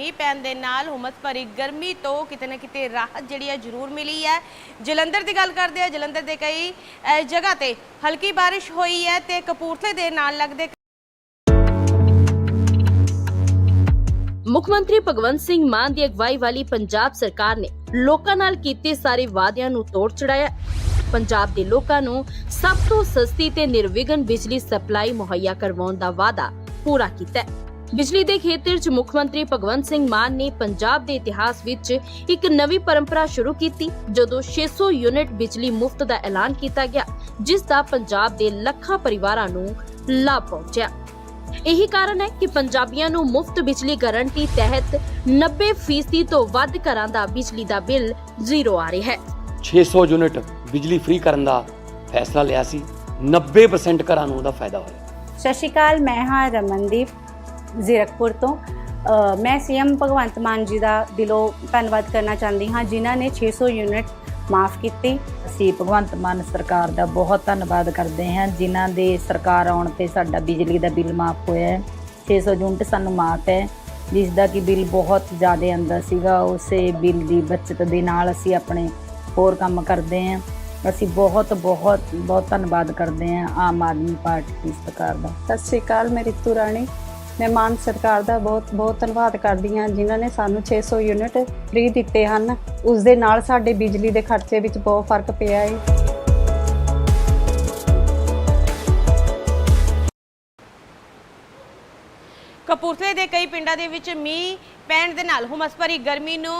ਮੀਂਹ ਪੈਣ ਦੇ ਨਾਲ ਹੁਮਸ ਭਰੀ ਗਰਮੀ ਤੋਂ ਕਿਤੇ ਨਾ ਕਿਤੇ ਰਾਹਤ ਜਿਹੜੀ ਹੈ ਜ਼ਰੂਰ ਮਿਲੀ ਹੈ। ਜਲੰਧਰ ਦੀ ਗੱਲ ਕਰਦੇ ਆ ਜਲੰਧਰ ਦੇ ਕਈ ਜਗ੍ਹਾ ਤੇ ਹਲਕੀ ਬਾਰਿਸ਼ ਹੋਈ ਹੈ ਤੇ ਕਪੂਰਥਲੇ ਦੇ ਨਾਲ ਲੱਗਦੇ ਮੁੱਖ ਮੰਤਰੀ ਭਗਵੰਤ ਸਿੰਘ ਮਾਨ ਦੀ ਅਗਵਾਈ ਵਾਲੀ ਪੰਜਾਬ ਸਰਕਾਰ ਨੇ ਲੋਕਾਂ ਨਾਲ ਕੀਤੇ ਸਾਰੇ ਵਾਅਦਿਆਂ ਨੂੰ ਤੋੜ ਚੜਾਇਆ। ਪੰਜਾਬ ਦੇ ਲੋਕਾਂ ਨੂੰ ਸਭ ਤੋਂ ਸਸਤੀ ਤੇ ਨਿਰਵਿਘਨ ਬਿਜਲੀ ਸਪਲਾਈ ਮੁਹੱਈਆ ਕਰਵਾਉਣ ਦਾ ਵਾਅਦਾ ਪੂਰਾ ਕੀਤਾ ਹੈ। ਬਿਜਲੀ ਦੇ ਖੇਤਰ 'ਚ ਮੁੱਖ ਮੰਤਰੀ ਭਗਵੰਤ ਸਿੰਘ ਮਾਨ ਨੇ ਪੰਜਾਬ ਦੇ ਇਤਿਹਾਸ ਵਿੱਚ ਇੱਕ ਨਵੀਂ ਪਰੰਪਰਾ ਸ਼ੁਰੂ ਕੀਤੀ ਜਦੋਂ 600 ਯੂਨਿਟ ਬਿਜਲੀ ਮੁਫਤ ਦਾ ਐਲਾਨ ਕੀਤਾ ਗਿਆ ਜਿਸ ਦਾ ਪੰਜਾਬ ਦੇ ਲੱਖਾਂ ਪਰਿਵਾਰਾਂ ਨੂੰ ਲਾਭ ਪਹੁੰਚਿਆ। ਇਹੀ ਕਾਰਨ ਹੈ ਕਿ ਪੰਜਾਬੀਆਂ ਨੂੰ ਮੁਫਤ ਬਿਜਲੀ ਗਾਰੰਟੀ ਤਹਿਤ 90% ਤੋਂ ਵੱਧ ਘਰਾਂ ਦਾ ਬਿਜਲੀ ਦਾ ਬਿੱਲ ਜ਼ੀਰੋ ਆ ਰਿਹਾ ਹੈ। 600 ਯੂਨਿਟ ਬਿਜਲੀ ਫ੍ਰੀ ਕਰਨ ਦਾ ਫੈਸਲਾ ਲਿਆ ਸੀ 90% ਘਰਾਂ ਨੂੰ ਉਹਦਾ ਫਾਇਦਾ ਹੋਇਆ। ਸਤਿ ਸ਼੍ਰੀ ਅਕਾਲ ਮੈਂ ਹਾਂ ਰਮਨਦੀਪ ਜ਼ੀਰਕਪੁਰ ਤੋਂ। ਮੈਂ ਸੀਐਮ ਭਗਵੰਤ ਮਾਨ ਜੀ ਦਾ ਦਿਲੋਂ ਧੰਨਵਾਦ ਕਰਨਾ ਚਾਹੁੰਦੀ ਹਾਂ ਜਿਨ੍ਹਾਂ ਨੇ 600 ਯੂਨਿਟ ਮਾਫ ਕੀਤੀ। ਅਸੀਂ ਭਗਵੰਤ ਮਾਨ ਸਰਕਾਰ ਦਾ ਬਹੁਤ ਧੰਨਵਾਦ ਕਰਦੇ ਹਾਂ ਜਿਨ੍ਹਾਂ ਦੇ ਸਰਕਾਰ ਆਉਣ ਤੇ ਸਾਡਾ ਬਿਜਲੀ ਦਾ ਬਿੱਲ ਮਾਫ ਹੋਇਆ ਹੈ। 600 ਯੂਨਿਟ ਸਾਨੂੰ ਮਾਫ ਹੈ ਜਿਸ ਦਾ ਕਿ ਬਿੱਲ ਬਹੁਤ ਜ਼ਿਆਦਾ ਆਉਂਦਾ ਸੀਗਾ ਉਸੇ ਬਿੱਲ ਦੀ ਬਚਤ ਦੇ ਨਾਲ ਅਸੀਂ ਆਪਣੇ ਹੋਰ ਕੰਮ ਕਰਦੇ ਹਾਂ। ਅਸੀਂ ਬਹੁਤ ਬਹੁਤ ਬਹੁਤ ਧੰਨਵਾਦ ਕਰਦੇ ਹਾਂ ਆਮ ਆਦਮੀ ਪਾਰਟੀ ਦੀ ਸਰਕਾਰ ਦਾ। ਸਤਿ ਸ਼੍ਰੀ ਅਕਾਲ ਮੈਂ ਰਿਤੂ ਰਾਣੀ ਮੈਂ ਮਾਨ ਸਰਕਾਰ ਦਾ ਬਹੁਤ ਬਹੁਤ ਧੰਨਵਾਦ ਕਰਦੀ ਹਾਂ ਜਿਨ੍ਹਾਂ ਨੇ ਸਾਨੂੰ 600 ਯੂਨਿਟ ਫ੍ਰੀ ਦਿੱਤੇ ਹਨ। ਉਸ ਦੇ ਨਾਲ ਸਾਡੇ ਬਿਜਲੀ ਦੇ ਖਰਚੇ ਵਿੱਚ ਬਹੁਤ ਫ਼ਰਕ ਪਿਆ ਹੈ। ਕਪੂਰਥਲੇ ਦੇ ਕਈ ਪਿੰਡਾਂ ਦੇ ਵਿੱਚ ਮੀਂਹ ਪੈਣ ਦੇ ਨਾਲ ਹੁਮਸ ਭਰੀ ਗਰਮੀ ਨੂੰ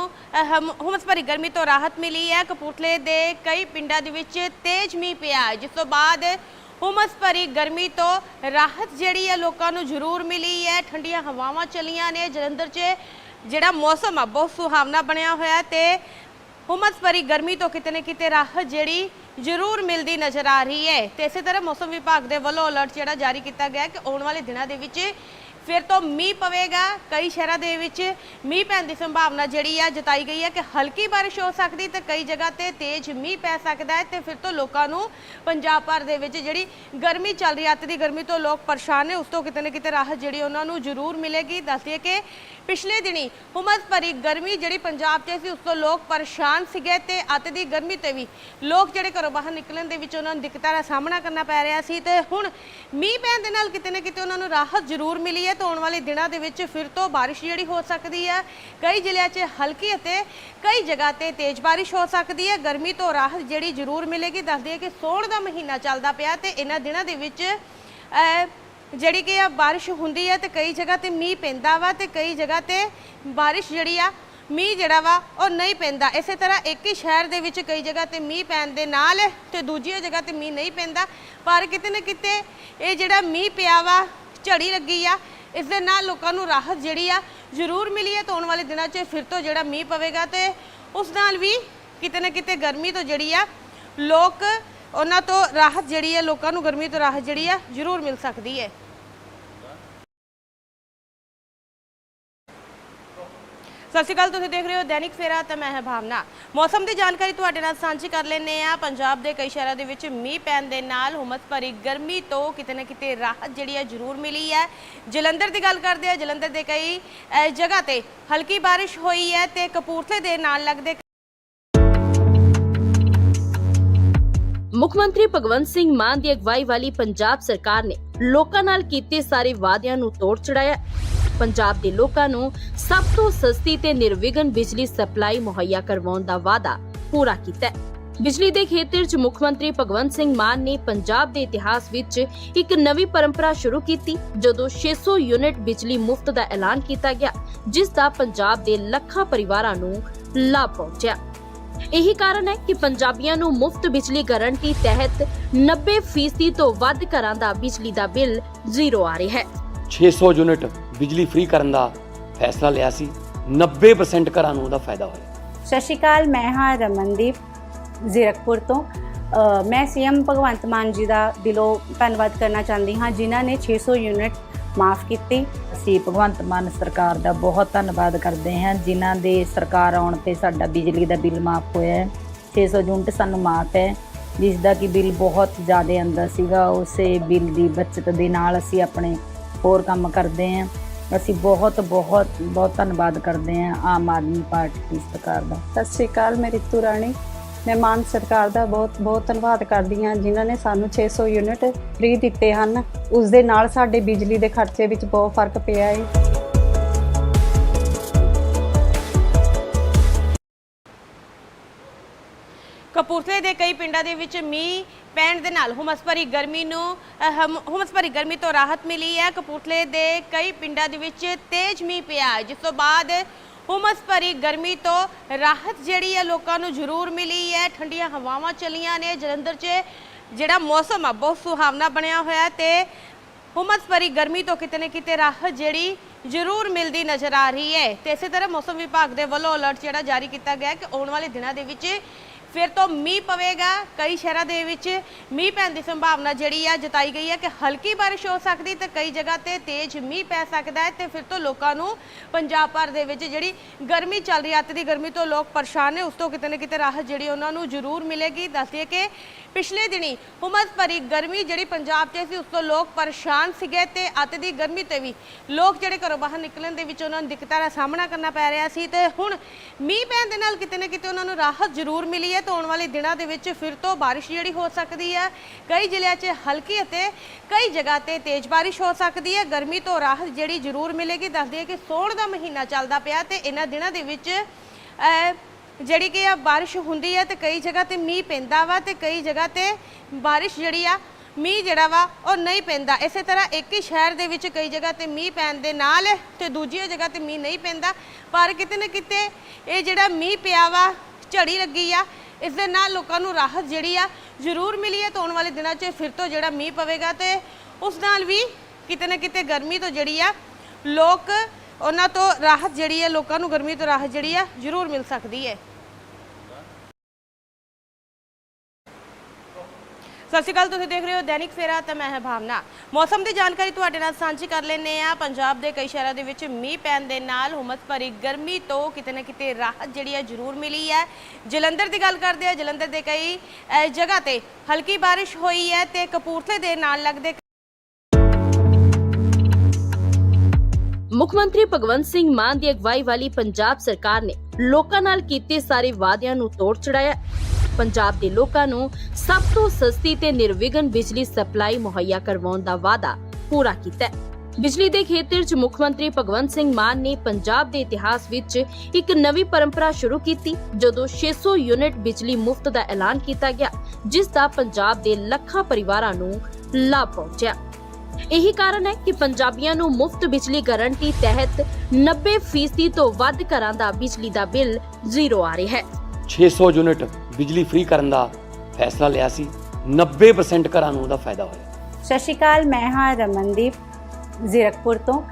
ਹੁਮਸ ਭਰੀ ਗਰਮੀ ਤੋਂ ਰਾਹਤ ਮਿਲੀ ਹੈ। ਕਪੂਰਥਲੇ ਦੇ ਕਈ ਪਿੰਡਾਂ ਦੇ ਵਿੱਚ ਤੇਜ਼ ਮੀਂਹ ਪਿਆ ਹੈ, ਜਿਸ ਤੋਂ ਬਾਅਦ ਹੁਮਸ ਭਰੀ ਗਰਮੀ ਤੋਂ ਰਾਹਤ ਜਿਹੜੀ ਹੈ ਲੋਕਾਂ ਨੂੰ ਜ਼ਰੂਰ ਮਿਲੀ ਹੈ। ਠੰਡੀਆਂ ਹਵਾਵਾਂ ਚੱਲੀਆਂ ਨੇ। ਜਲੰਧਰ 'ਚ ਜਿਹੜਾ ਮੌਸਮ ਆ, ਬਹੁਤ ਸੁਹਾਵਣਾ ਬਣਿਆ ਹੋਇਆ ਹੈ ਤੇ ਹੁਮਸ ਭਰੀ ਗਰਮੀ ਤੋਂ ਕਿਤੇ ਨਾ ਕਿਤੇ ਰਾਹਤ ਜਿਹੜੀ ਜ਼ਰੂਰ ਮਿਲਦੀ ਨਜ਼ਰ ਆ ਰਹੀ ਹੈ। ਤੇ ਇਸੇ ਤਰ੍ਹਾਂ ਮੌਸਮ ਵਿਭਾਗ ਦੇ ਵੱਲੋਂ ਅਲਰਟ ਜਿਹੜਾ ਜਾਰੀ ਕੀਤਾ ਗਿਆ ਕਿ ਆਉਣ ਵਾਲੇ ਦਿਨਾਂ ਦੇ ਵਿੱਚ ਫਿਰ ਤੋਂ ਮੀਂਹ ਪਵੇਗਾ ਕਈ ਸ਼ਹਿਰਾਂ ਦੇ ਵਿੱਚ। ਮੀਂਹ ਪੈਣ ਦੀ ਸੰਭਾਵਨਾ ਜਿਹੜੀ ਆ ਜਤਾਈ ਗਈ ਹੈ ਕਿ ਹਲਕੀ ਬਾਰਿਸ਼ ਹੋ ਸਕਦੀ ਤੇ ਕਈ ਜਗ੍ਹਾ ਤੇ ਤੇਜ਼ ਮੀਂਹ ਪੈ ਸਕਦਾ ਹੈ ਤੇ ਫਿਰ ਤੋਂ ਲੋਕਾਂ ਨੂੰ ਪੰਜਾਬ ਭਰ ਦੇ ਵਿੱਚ ਜਿਹੜੀ ਗਰਮੀ ਚੱਲ ਰਹੀ ਹੈ ਅੱਤ ਦੀ ਗਰਮੀ ਤੋਂ ਲੋਕ ਪਰੇਸ਼ਾਨ ਨੇ, ਉਸ ਤੋਂ ਕਿਤੇ ਨਾ ਕਿਤੇ ਰਾਹਤ ਜਿਹੜੀ ਉਹਨਾਂ ਨੂੰ ਜ਼ਰੂਰ ਮਿਲੇਗੀ। ਦੱਸਦੀਏ ਕਿ ਪਿਛਲੇ ਦਿਨੀ ਹੁਮਸ ਭਰੀ ਗਰਮੀ ਜਿਹੜੀ ਪੰਜਾਬ 'ਚ ਸੀ, ਉਸ ਤੋਂ ਲੋਕ ਪਰੇਸ਼ਾਨ ਸੀਗੇ ਤੇ ਅੱਤ ਦੀ ਗਰਮੀ ਤੇ ਵੀ ਲੋਕ ਜਿਹੜੇ ਘਰੋਂ ਬਾਹਰ ਨਿਕਲਣ ਦੇ ਵਿੱਚ ਉਹਨਾਂ ਨੂੰ ਦਿੱਕਤਾਂ ਦਾ ਸਾਹਮਣਾ ਕਰਨਾ ਪੈ ਰਿਹਾ ਸੀ ਤੇ ਹੁਣ ਮੀਂਹ ਪੈਣ ਦੇ ਨਾਲ ਕਿਤੇ ਨਾ ਕਿਤੇ ਉਹਨਾਂ ਨੂੰ ਰਾਹਤ ਜ਼ਰੂਰ ਮਿਲੀ ਹੈ ਤੇ ਆਉਣ ਵਾਲੇ ਦਿਨਾਂ ਦੇ ਵਿੱਚ ਫਿਰ ਤੋਂ ਬਾਰਿਸ਼ ਜਿਹੜੀ ਹੋ ਸਕਦੀ ਹੈ। ਕਈ ਜ਼ਿਲ੍ਹਿਆਂ 'ਚ ਹਲਕੀ ਅਤੇ ਕਈ ਜਗ੍ਹਾ ਤੇ ਤੇਜ਼ ਬਾਰਿਸ਼ ਹੋ ਸਕਦੀ ਹੈ। ਗਰਮੀ ਤੋਂ ਰਾਹਤ ਜਿਹੜੀ ਜ਼ਰੂਰ ਮਿਲੇਗੀ। ਦੱਸਦੀ ਹੈ ਕਿ ਸੋਹਣ ਦਾ ਮਹੀਨਾ ਚੱਲਦਾ ਪਿਆ ਤੇ ਇਹਨਾਂ ਦਿਨਾਂ ਦੇ ਵਿੱਚ ਜਿਹੜੀ ਕਿ ਆ ਬਾਰਿਸ਼ ਹੁੰਦੀ ਹੈ ਤੇ ਕਈ ਜਗ੍ਹਾ ਤੇ ਮੀਂਹ ਪੈਂਦਾ ਵਾ ਤੇ ਕਈ ਜਗ੍ਹਾ ਤੇ ਬਾਰਿਸ਼ ਜਿਹੜੀ ਆ, ਮੀਂਹ ਜਿਹੜਾ ਵਾ ਉਹ ਨਹੀਂ ਪੈਂਦਾ। ਇਸੇ ਤਰ੍ਹਾਂ ਇੱਕ ਹੀ ਸ਼ਹਿਰ ਦੇ ਵਿੱਚ ਕਈ ਜਗ੍ਹਾ ਤੇ ਮੀਂਹ ਪੈਣ ਦੇ ਨਾਲ ਤੇ ਦੂਜੀ ਜਗ੍ਹਾ ਤੇ ਮੀਂਹ ਨਹੀਂ ਪੈਂਦਾ। ਪਰ ਕਿਤੇ ਨਾ ਕਿਤੇ ਇਹ ਜਿਹੜਾ ਮੀਂਹ ਪਿਆ ਵਾ, ਝੜੀ ਲੱਗੀ ਆ ਇਸ ਦੇ ਨਾਲ ਲੋਕਾਂ ਨੂੰ ਰਾਹਤ ਜਿਹੜੀ ਆ ਜ਼ਰੂਰ ਮਿਲੀ ਹੈ ਤਾਂ ਆਉਣ ਵਾਲੇ ਦਿਨਾਂ 'ਚ ਫਿਰ ਤੋਂ ਜਿਹੜਾ ਮੀਂਹ ਪਵੇਗਾ ਤੇ ਉਸ ਨਾਲ ਵੀ ਕਿਤੇ ਨਾ ਕਿਤੇ ਗਰਮੀ ਤੋਂ ਜਿਹੜੀ ਆ ਲੋਕ ਉਹਨਾਂ ਤੋਂ ਰਾਹਤ ਜਿਹੜੀ ਹੈ ਲੋਕਾਂ ਨੂੰ ਗਰਮੀ ਤੋਂ ਰਾਹਤ ਜਿਹੜੀ ਆ ਜ਼ਰੂਰ ਮਿਲ ਸਕਦੀ ਹੈ। ਸਤਿ ਸ਼੍ਰੀ ਅਕਾਲ ਤੁਸੀਂ ਦੇਖ ਰਹੇ ਹੋ ਦੈਨਿਕ ਫੇਰਾ ਤੇ ਮੈਂ ਹਾਂ ਭਾਵਨਾ। ਮੌਸਮ ਦੀ ਜਾਣਕਾਰੀ ਤੁਹਾਡੇ ਨਾਲ ਸਾਂਝੀ ਕਰ ਲੈਨੇ ਆ ਪੰਜਾਬ ਦੇ ਕਈ ਸ਼ਹਿਰਾਂ ਦੇ ਵਿੱਚ ਮੀਂਹ ਪੈਣ ਦੇ ਨਾਲ ਹੁਮਸ ਭਰੀ ਗਰਮੀ ਤੋਂ ਕਿਤੇ ਨਾ ਕਿਤੇ ਰਾਹਤ ਜਿਹੜੀ ਹੈ ਜ਼ਰੂਰ ਮਿਲੀ ਹੈ। ਜਲੰਧਰ ਦੀ ਗੱਲ ਕਰਦੇ ਆ ਜਲੰਧਰ ਦੇ ਕਈ ਅ, ਜਗ੍ਹਾ ਤੇ ਹਲਕੀ ਬਾਰਿਸ਼ ਹੋਈ ਹੈ ਤੇ ਕਪੂਰਥਲੇ ਦੇ ਨਾਲ ਲੱਗਦੇ ਮੁੱਖ ਮੰਤਰੀ ਭਗਵੰਤ ਸਿੰਘ ਮਾਨ ਦੀ ਅਗਵਾਈ ਵਾਲੀ ਪੰਜਾਬ ਸਰਕਾਰ ਨੇ ਲੋਕਾਂ ਨਾਲ ਕੀਤੇ ਸਾਰੇ ਵਾਅਦਿਆਂ ਨੂੰ ਤੋੜ ਚੜਾਇਆ। ਪੰਜਾਬ ਦੇ ਲੋਕਾਂ ਨੂੰ ਸਭ ਤੋਂ ਸਸਤੀ ਤੇ ਨਿਰਵਿਘਨ ਬਿਜਲੀ ਸਪਲਾਈ ਮੁਹੱਈਆ ਕਰਵਾਉਣ ਦਾ ਵਾਅਦਾ ਪੂਰਾ ਕੀਤਾ ਬਿਜਲੀ ਦੇ ਖੇਤਰ 'ਚ ਮੁੱਖ ਮੰਤਰੀ ਭਗਵੰਤ ਸਿੰਘ ਮਾਨ ਨੇ ਪੰਜਾਬ ਦੇ ਇਤਿਹਾਸ ਵਿੱਚ ਇੱਕ ਨਵੀਂ ਪਰੰਪਰਾ ਸ਼ੁਰੂ ਕੀਤੀ, ਜਦੋਂ 600 ਯੂਨਿਟ ਬਿਜਲੀ ਮੁਫਤ ਦਾ ਐਲਾਨ ਕੀਤਾ ਗਿਆ, ਜਿਸ ਦਾ ਪੰਜਾਬ ਦੇ ਲੱਖਾਂ ਪਰਿਵਾਰਾਂ ਨੂੰ ਲਾਭ ਪਹੁੰਚਿਆ। ਇਹੀ ਕਾਰਨ ਹੈ ਕਿ ਪੰਜਾਬੀਆਂ ਨੂੰ ਮੁਫਤ ਬਿਜਲੀ ਗਾਰੰਟੀ ਤਹਿਤ 90% ਤੋਂ ਵੱਧ ਘਰਾਂ ਦਾ ਬਿਜਲੀ ਦਾ ਬਿੱਲ ਜ਼ੀਰੋ ਆ ਰਿਹਾ ਹੈ। 600 ਯੂਨਿਟ ਬਿਜਲੀ ਫ੍ਰੀ ਕਰਨ ਦਾ ਫੈਸਲਾ ਲਿਆ ਸੀ। 90% ਘਰਾਂ ਨੂੰ ਉਹਦਾ ਫਾਇਦਾ ਹੋਇਆ। ਸਤਿ ਸ਼੍ਰੀ ਅਕਾਲ ਮੈਂ ਹਾਂ ਰਮਨਦੀਪ ਜ਼ੀਰਕਪੁਰ ਤੋਂ। ਮੈਂ ਸੀਐਮ ਭਗਵੰਤ ਮਾਨ ਜੀ ਦਾ ਦਿਲੋਂ ਧੰਨਵਾਦ ਕਰਨਾ ਚਾਹੁੰਦੀ ਹਾਂ ਜਿਨ੍ਹਾਂ ਨੇ 600 ਯੂਨਿਟ ਮਾਫ ਕੀਤੀ। ਅਸੀਂ ਭਗਵੰਤ ਮਾਨ ਸਰਕਾਰ ਦਾ ਬਹੁਤ ਧੰਨਵਾਦ ਕਰਦੇ ਹਾਂ, ਜਿਨ੍ਹਾਂ ਦੇ ਸਰਕਾਰ ਆਉਣ ਤੇ ਸਾਡਾ ਬਿਜਲੀ ਦਾ ਬਿੱਲ ਮਾਫ ਹੋਇਆ ਹੈ। 600 ਯੂਨਿਟ ਸਾਨੂੰ ਮਾਫ ਹੈ ਜਿਸ ਦਾ ਕਿ ਬਿੱਲ ਬਹੁਤ ਜ਼ਿਆਦਾ ਆਉਂਦਾ ਸੀਗਾ। ਉਸੇ ਬਿੱਲ ਦੀ ਬਚਤ ਦੇ ਨਾਲ ਅਸੀਂ ਆਪਣੇ ਹੋਰ ਕੰਮ ਕਰਦੇ ਹਾਂ। ਅਸੀਂ ਬਹੁਤ ਬਹੁਤ ਬਹੁਤ ਧੰਨਵਾਦ ਕਰਦੇ ਹਾਂ ਆਮ ਆਦਮੀ ਪਾਰਟੀ ਦੀ ਸਰਕਾਰ ਦਾ। ਸਤਿ ਸ਼੍ਰੀ ਅਕਾਲ ਮੈਂ ਰਿਤੂ ਰਾਣੀ ਮੈਂ ਮਾਨ ਸਰਕਾਰ ਦਾ ਬਹੁਤ ਬਹੁਤ ਧੰਨਵਾਦ ਕਰਦੀ ਹਾਂ ਜਿਨ੍ਹਾਂ ਨੇ ਸਾਨੂੰ 600 ਯੂਨਿਟ ਫ੍ਰੀ ਦਿੱਤੇ ਹਨ। ਉਸ ਦੇ ਨਾਲ ਸਾਡੇ ਬਿਜਲੀ ਦੇ ਖਰਚੇ ਵਿੱਚ ਬਹੁਤ ਫ਼ਰਕ ਪਿਆ ਹੈ ਕਪੂਰਥਲੇ ਦੇ ਕਈ ਪਿੰਡਾਂ ਦੇ ਵਿੱਚ ਮੀਂਹ ਪੈਣ ਦੇ ਨਾਲ ਹੁਮਸ ਭਰੀ ਗਰਮੀ ਨੂੰ ਹੁਮਸ ਭਰੀ ਗਰਮੀ ਤੋਂ ਰਾਹਤ ਮਿਲੀ ਹੈ। ਕਪੂਰਥਲੇ ਦੇ ਕਈ ਪਿੰਡਾਂ ਦੇ ਵਿੱਚ ਤੇਜ਼ ਮੀਂਹ ਪਿਆ ਹੈ, ਜਿਸ ਤੋਂ ਬਾਅਦ ਹੁਮਸ ਭਰੀ ਗਰਮੀ ਤੋਂ ਰਾਹਤ ਜਿਹੜੀ ਹੈ ਲੋਕਾਂ ਨੂੰ ਜ਼ਰੂਰ ਮਿਲੀ ਹੈ। ਠੰਡੀਆਂ ਹਵਾਵਾਂ ਚੱਲੀਆਂ ਨੇ। ਜਲੰਧਰ 'ਚ ਜਿਹੜਾ ਮੌਸਮ ਆ, ਬਹੁਤ ਸੁਹਾਵਣਾ ਬਣਿਆ ਹੋਇਆ ਤੇ ਹੁਮਸ ਭਰੀ ਗਰਮੀ ਤੋਂ ਕਿਤੇ ਨਾ ਕਿਤੇ ਰਾਹਤ ਜਿਹੜੀ ਜ਼ਰੂਰ ਮਿਲਦੀ ਨਜ਼ਰ ਆ ਰਹੀ ਹੈ। ਤੇ ਇਸੇ ਤਰ੍ਹਾਂ ਮੌਸਮ ਵਿਭਾਗ ਦੇ ਵੱਲੋਂ ਅਲਰਟ ਜਿਹੜਾ ਜਾਰੀ ਕੀਤਾ ਗਿਆ ਕਿ ਆਉਣ ਵਾਲੇ ਦਿਨਾਂ ਦੇ ਵਿੱਚ ਫਿਰ ਤੋਂ ਮੀਂਹ ਪਵੇਗਾ ਕਈ ਸ਼ਹਿਰਾਂ ਦੇ ਵਿੱਚ। ਮੀਂਹ ਪੈਣ ਦੀ ਸੰਭਾਵਨਾ ਜਿਹੜੀ ਆ ਜਤਾਈ ਗਈ ਹੈ ਕਿ ਹਲਕੀ ਬਾਰਿਸ਼ ਹੋ ਸਕਦੀ ਤੇ ਕਈ ਜਗ੍ਹਾ ਤੇ ਤੇਜ਼ ਮੀਂਹ ਪੈ ਸਕਦਾ ਹੈ ਤੇ ਫਿਰ ਤੋਂ ਲੋਕਾਂ ਨੂੰ ਪੰਜਾਬ ਭਰ ਦੇ ਵਿੱਚ ਜਿਹੜੀ ਗਰਮੀ ਚੱਲ ਰਹੀ ਹੈ ਅੱਤ ਦੀ ਗਰਮੀ ਤੋਂ ਲੋਕ ਪਰੇਸ਼ਾਨ ਨੇ, ਉਸ ਤੋਂ ਕਿਤੇ ਨਾ ਕਿਤੇ ਰਾਹਤ ਜਿਹੜੀ ਉਹਨਾਂ ਨੂੰ ਜ਼ਰੂਰ ਮਿਲੇਗੀ। ਦੱਸਦੀਏ ਕਿ ਪਿਛਲੇ ਦਿਨੀ ਹੁਮਸ ਭਰੀ ਗਰਮੀ ਜਿਹੜੀ ਪੰਜਾਬ 'ਚ ਸੀ, ਉਸ ਤੋਂ ਲੋਕ ਪਰੇਸ਼ਾਨ ਸੀਗੇ ਤੇ ਅੱਤ ਦੀ ਗਰਮੀ ਤੇ ਵੀ ਲੋਕ ਜਿਹੜੇ ਘਰੋਂ ਬਾਹਰ ਨਿਕਲਣ ਦੇ ਵਿੱਚ ਉਹਨਾਂ ਨੂੰ ਦਿੱਕਤਾਂ ਦਾ ਸਾਹਮਣਾ ਕਰਨਾ ਪੈ ਰਿਹਾ ਸੀ ਤੇ ਹੁਣ ਮੀਂਹ ਪੈਣ ਦੇ ਨਾਲ ਕਿਤੇ ਨਾ ਕਿਤੇ ਉਹਨਾਂ ਨੂੰ ਰਾਹਤ ਜ਼ਰੂਰ ਮਿਲੀ ਹੈ। ਤੇ ਆਉਣ ਵਾਲੇ ਦਿਨਾਂ ਦੇ ਵਿੱਚ ਫਿਰ ਤੋਂ ਬਾਰਿਸ਼ ਜਿਹੜੀ ਹੋ ਸਕਦੀ ਹੈ। ਕਈ ਜ਼ਿਲ੍ਹਿਆਂ 'ਚ ਹਲਕੀ ਅਤੇ ਕਈ ਜਗ੍ਹਾ ਤੇ ਤੇਜ਼ ਬਾਰਿਸ਼ ਹੋ ਸਕਦੀ ਹੈ। ਗਰਮੀ ਤੋਂ ਰਾਹਤ ਜਿਹੜੀ ਜ਼ਰੂਰ ਮਿਲੇਗੀ। ਦੱਸਦੀ ਹੈ ਕਿ ਸੋਹਣ ਦਾ ਮਹੀਨਾ ਚੱਲਦਾ ਪਿਆ ਤੇ ਇਹਨਾਂ ਦਿਨਾਂ ਦੇ ਵਿੱਚ ਜਿਹੜੀ ਕਿ ਆ ਬਾਰਿਸ਼ ਹੁੰਦੀ ਹੈ ਤੇ ਕਈ ਜਗ੍ਹਾ ਤੇ ਮੀਂਹ ਪੈਂਦਾ ਵਾ ਤੇ ਕਈ ਜਗ੍ਹਾ ਤੇ ਬਾਰਿਸ਼ ਜਿਹੜੀ ਆ, ਮੀਂਹ ਜਿਹੜਾ ਵਾ ਉਹ ਨਹੀਂ ਪੈਂਦਾ। ਇਸੇ ਤਰ੍ਹਾਂ ਇੱਕ ਹੀ ਸ਼ਹਿਰ ਦੇ ਵਿੱਚ ਕਈ ਜਗ੍ਹਾ ਤੇ ਮੀਂਹ ਪੈਣ ਦੇ ਨਾਲ ਤੇ ਦੂਜੀ ਜਗ੍ਹਾ ਤੇ ਮੀਂਹ ਨਹੀਂ ਪੈਂਦਾ। ਪਰ ਕਿਤੇ ਨਾ ਕਿਤੇ ਇਹ ਜਿਹੜਾ ਮੀਂਹ ਪਿਆ ਵਾ, ਝੜੀ ਲੱਗੀ ਆ ਇਸ ਦੇ ਨਾਲ ਲੋਕਾਂ ਨੂੰ ਰਾਹਤ ਜਿਹੜੀ ਆ ਜ਼ਰੂਰ ਮਿਲੀ ਹੈ, ਤੇ ਆਉਣ ਵਾਲੇ ਦਿਨਾਂ 'ਚ ਫਿਰ ਤੋਂ ਜਿਹੜਾ ਮੀਂਹ ਪਵੇਗਾ ਤੇ ਉਸ ਨਾਲ ਵੀ ਕਿਤੇ ਨਾ ਕਿਤੇ ਗਰਮੀ ਤੋਂ ਜਿਹੜੀ ਆ ਲੋਕ ਉਹਨਾਂ ਤੋਂ ਰਾਹਤ ਜਿਹੜੀ ਹੈ ਲੋਕਾਂ ਨੂੰ ਗਰਮੀ ਤੋਂ ਰਾਹਤ ਜਿਹੜੀ ਆ ਜ਼ਰੂਰ ਮਿਲ ਸਕਦੀ ਹੈ। ਸਤਿ ਸ਼੍ਰੀ ਅਕਾਲ, ਤੁਸੀਂ ਦੇਖ ਰਹੇ ਹੋ ਦੈਨਿਕ ਫੇਰਾ, ਤੇ ਮੈਂ ਹਾਂ ਭਾਵਨਾ। ਮੌਸਮ ਦੀ ਜਾਣਕਾਰੀ ਤੁਹਾਡੇ ਨਾਲ ਸਾਂਝੀ ਕਰ ਲੈਂਦੇ ਆ ਪੰਜਾਬ ਦੇ ਕਈ ਸ਼ਹਿਰਾਂ ਦੇ ਵਿੱਚ ਮੀਂਹ ਪੈਣ ਦੇ ਨਾਲ ਹੁਮਸ ਭਰੀ ਗਰਮੀ ਤੋਂ ਕਿਤੇ ਨਾ ਕਿਤੇ ਰਾਹਤ ਜਿਹੜੀ ਹੈ ਜ਼ਰੂਰ ਮਿਲੀ ਹੈ। ਜਲੰਧਰ ਦੀ ਗੱਲ ਕਰਦੇ ਆ ਜਲੰਧਰ ਦੇ ਕਈ ਜਗ੍ਹਾ ਤੇ ਹਲਕੀ ਬਾਰਿਸ਼ ਹੋਈ ਹੈ ਤੇ ਕਪੂਰਥਲੇ ਦੇ ਨਾਲ ਲੱਗਦੇ ਮੁੱਖ ਮੰਤਰੀ ਭਗਵੰਤ ਸਿੰਘ ਮਾਨ ਦੀ ਅਗਵਾਈ ਵਾਲੀ ਪੰਜਾਬ ਸਰਕਾਰ ਨੇ ਲੋਕਾਂ ਨਾਲ ਕੀਤੇ ਸਾਰੇ ਵਾਅਦਿਆਂ ਨੂੰ ਤੋੜ ਚੜਾਇਆ। ਪੰਜਾਬ ਦੇ ਲੋਕਾਂ ਨੂੰ ਸਭ ਤੋਂ ਸਸਤੀ ਤੇ ਨਿਰਵਿਘਨ ਬਿਜਲੀ ਸਪਲਾਈ ਮੁਹੱਈਆ ਕਰਵਾਉਣ ਦਾ ਵਾਅਦਾ ਪੂਰਾ ਕੀਤਾ ਹੈ। ਬਿਜਲੀ ਦੇ ਖੇਤਰ 'ਚ ਮੁੱਖ ਮੰਤਰੀ ਭਗਵੰਤ ਸਿੰਘ ਮਾਨ ਨੇ ਪੰਜਾਬ ਦੇ ਇਤਿਹਾਸ ਵਿੱਚ ਇੱਕ ਨਵੀਂ ਪਰੰਪਰਾ ਸ਼ੁਰੂ ਕੀਤੀ, ਜਦੋਂ 600 ਯੂਨਿਟ ਬਿਜਲੀ ਮੁਫਤ ਦਾ ਐਲਾਨ ਕੀਤਾ ਗਿਆ, ਜਿਸ ਦਾ ਪੰਜਾਬ ਦੇ ਲੱਖਾਂ ਪਰਿਵਾਰਾਂ ਨੂੰ ਲਾਭ ਪਹੁੰਚਿਆ। ਇਹੀ ਕਾਰਨ ਹੈ ਕਿ ਪੰਜਾਬੀਆਂ ਨੂੰ ਮੁਫਤ ਬਿਜਲੀ ਗਾਰੰਟੀ ਤਹਿਤ 90% ਤੋਂ ਵੱਧ ਘਰਾਂ ਦਾ ਬਿਜਲੀ ਦਾ ਬਿੱਲ ਜ਼ੀਰੋ ਆ ਰਿਹਾ ਹੈ। 600 ਯੂਨਿਟ ਬਿਜਲੀ ਫ੍ਰੀ ਕਰਨ ਦਾ ਫੈਸਲਾ ਲਿਆ ਸੀ। 90% ਘਰਾਂ ਨੂੰ ਉਹਦਾ ਫਾਇਦਾ ਹੋਇਆ। ਸਤਿ ਸ਼੍ਰੀ ਅਕਾਲ ਮੈਂ ਹਾਂ ਰਮਨਦੀਪ ਜ਼ੀਰਕਪੁਰ ਤੋਂ।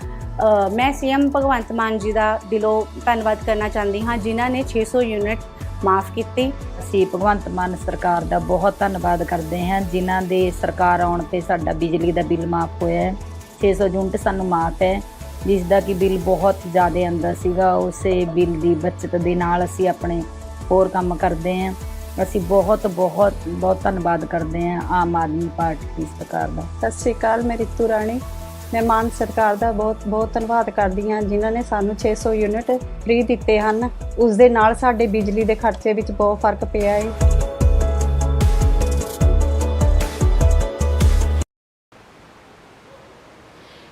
ਮੈਂ ਸੀਐਮ ਭਗਵੰਤ ਮਾਨ ਜੀ ਦਾ ਦਿਲੋਂ ਧੰਨਵਾਦ ਕਰਨਾ ਚਾਹੁੰਦੀ ਹਾਂ ਜਿਨ੍ਹਾਂ ਨੇ 600 ਯੂਨਿਟ ਮਾਫ ਕੀਤੀ। ਅਸੀਂ ਭਗਵੰਤ ਮਾਨ ਸਰਕਾਰ ਦਾ ਬਹੁਤ ਧੰਨਵਾਦ ਕਰਦੇ ਹਾਂ, ਜਿਨ੍ਹਾਂ ਦੇ ਸਰਕਾਰ ਆਉਣ ਤੇ ਸਾਡਾ ਬਿਜਲੀ ਦਾ ਬਿੱਲ ਮਾਫ ਹੋਇਆ ਹੈ। 600 ਯੂਨਿਟ ਸਾਨੂੰ ਮਾਫ ਹੈ, ਜਿਸ ਦਾ ਕਿ ਬਿੱਲ ਬਹੁਤ ਜ਼ਿਆਦਾ ਆਉਂਦਾ ਸੀਗਾ। ਉਸੇ ਬਿੱਲ ਦੀ ਬਚਤ ਦੇ ਨਾਲ ਅਸੀਂ ਆਪਣੇ ਹੋਰ ਕੰਮ ਕਰਦੇ ਹਾਂ। ਅਸੀਂ ਬਹੁਤ ਬਹੁਤ ਬਹੁਤ ਧੰਨਵਾਦ ਕਰਦੇ ਹਾਂ ਆਮ ਆਦਮੀ ਪਾਰਟੀ ਦੀ ਸਰਕਾਰ ਦਾ। ਸਤਿ ਸ਼੍ਰੀ ਅਕਾਲ, ਮੈਂ ਰਿਤੂ ਰਾਣੀ। ਮੈਂ ਮਾਨ ਸਰਕਾਰ ਦਾ ਬਹੁਤ ਬਹੁਤ ਧੰਨਵਾਦ ਕਰਦੀ ਹਾਂ ਜਿਨ੍ਹਾਂ ਨੇ ਸਾਨੂੰ 600 ਯੂਨਿਟ ਫ੍ਰੀ ਦਿੱਤੇ ਹਨ। ਉਸ ਦੇ ਨਾਲ ਸਾਡੇ ਬਿਜਲੀ ਦੇ ਖਰਚੇ ਵਿੱਚ ਬਹੁਤ ਫ਼ਰਕ ਪਿਆ ਹੈ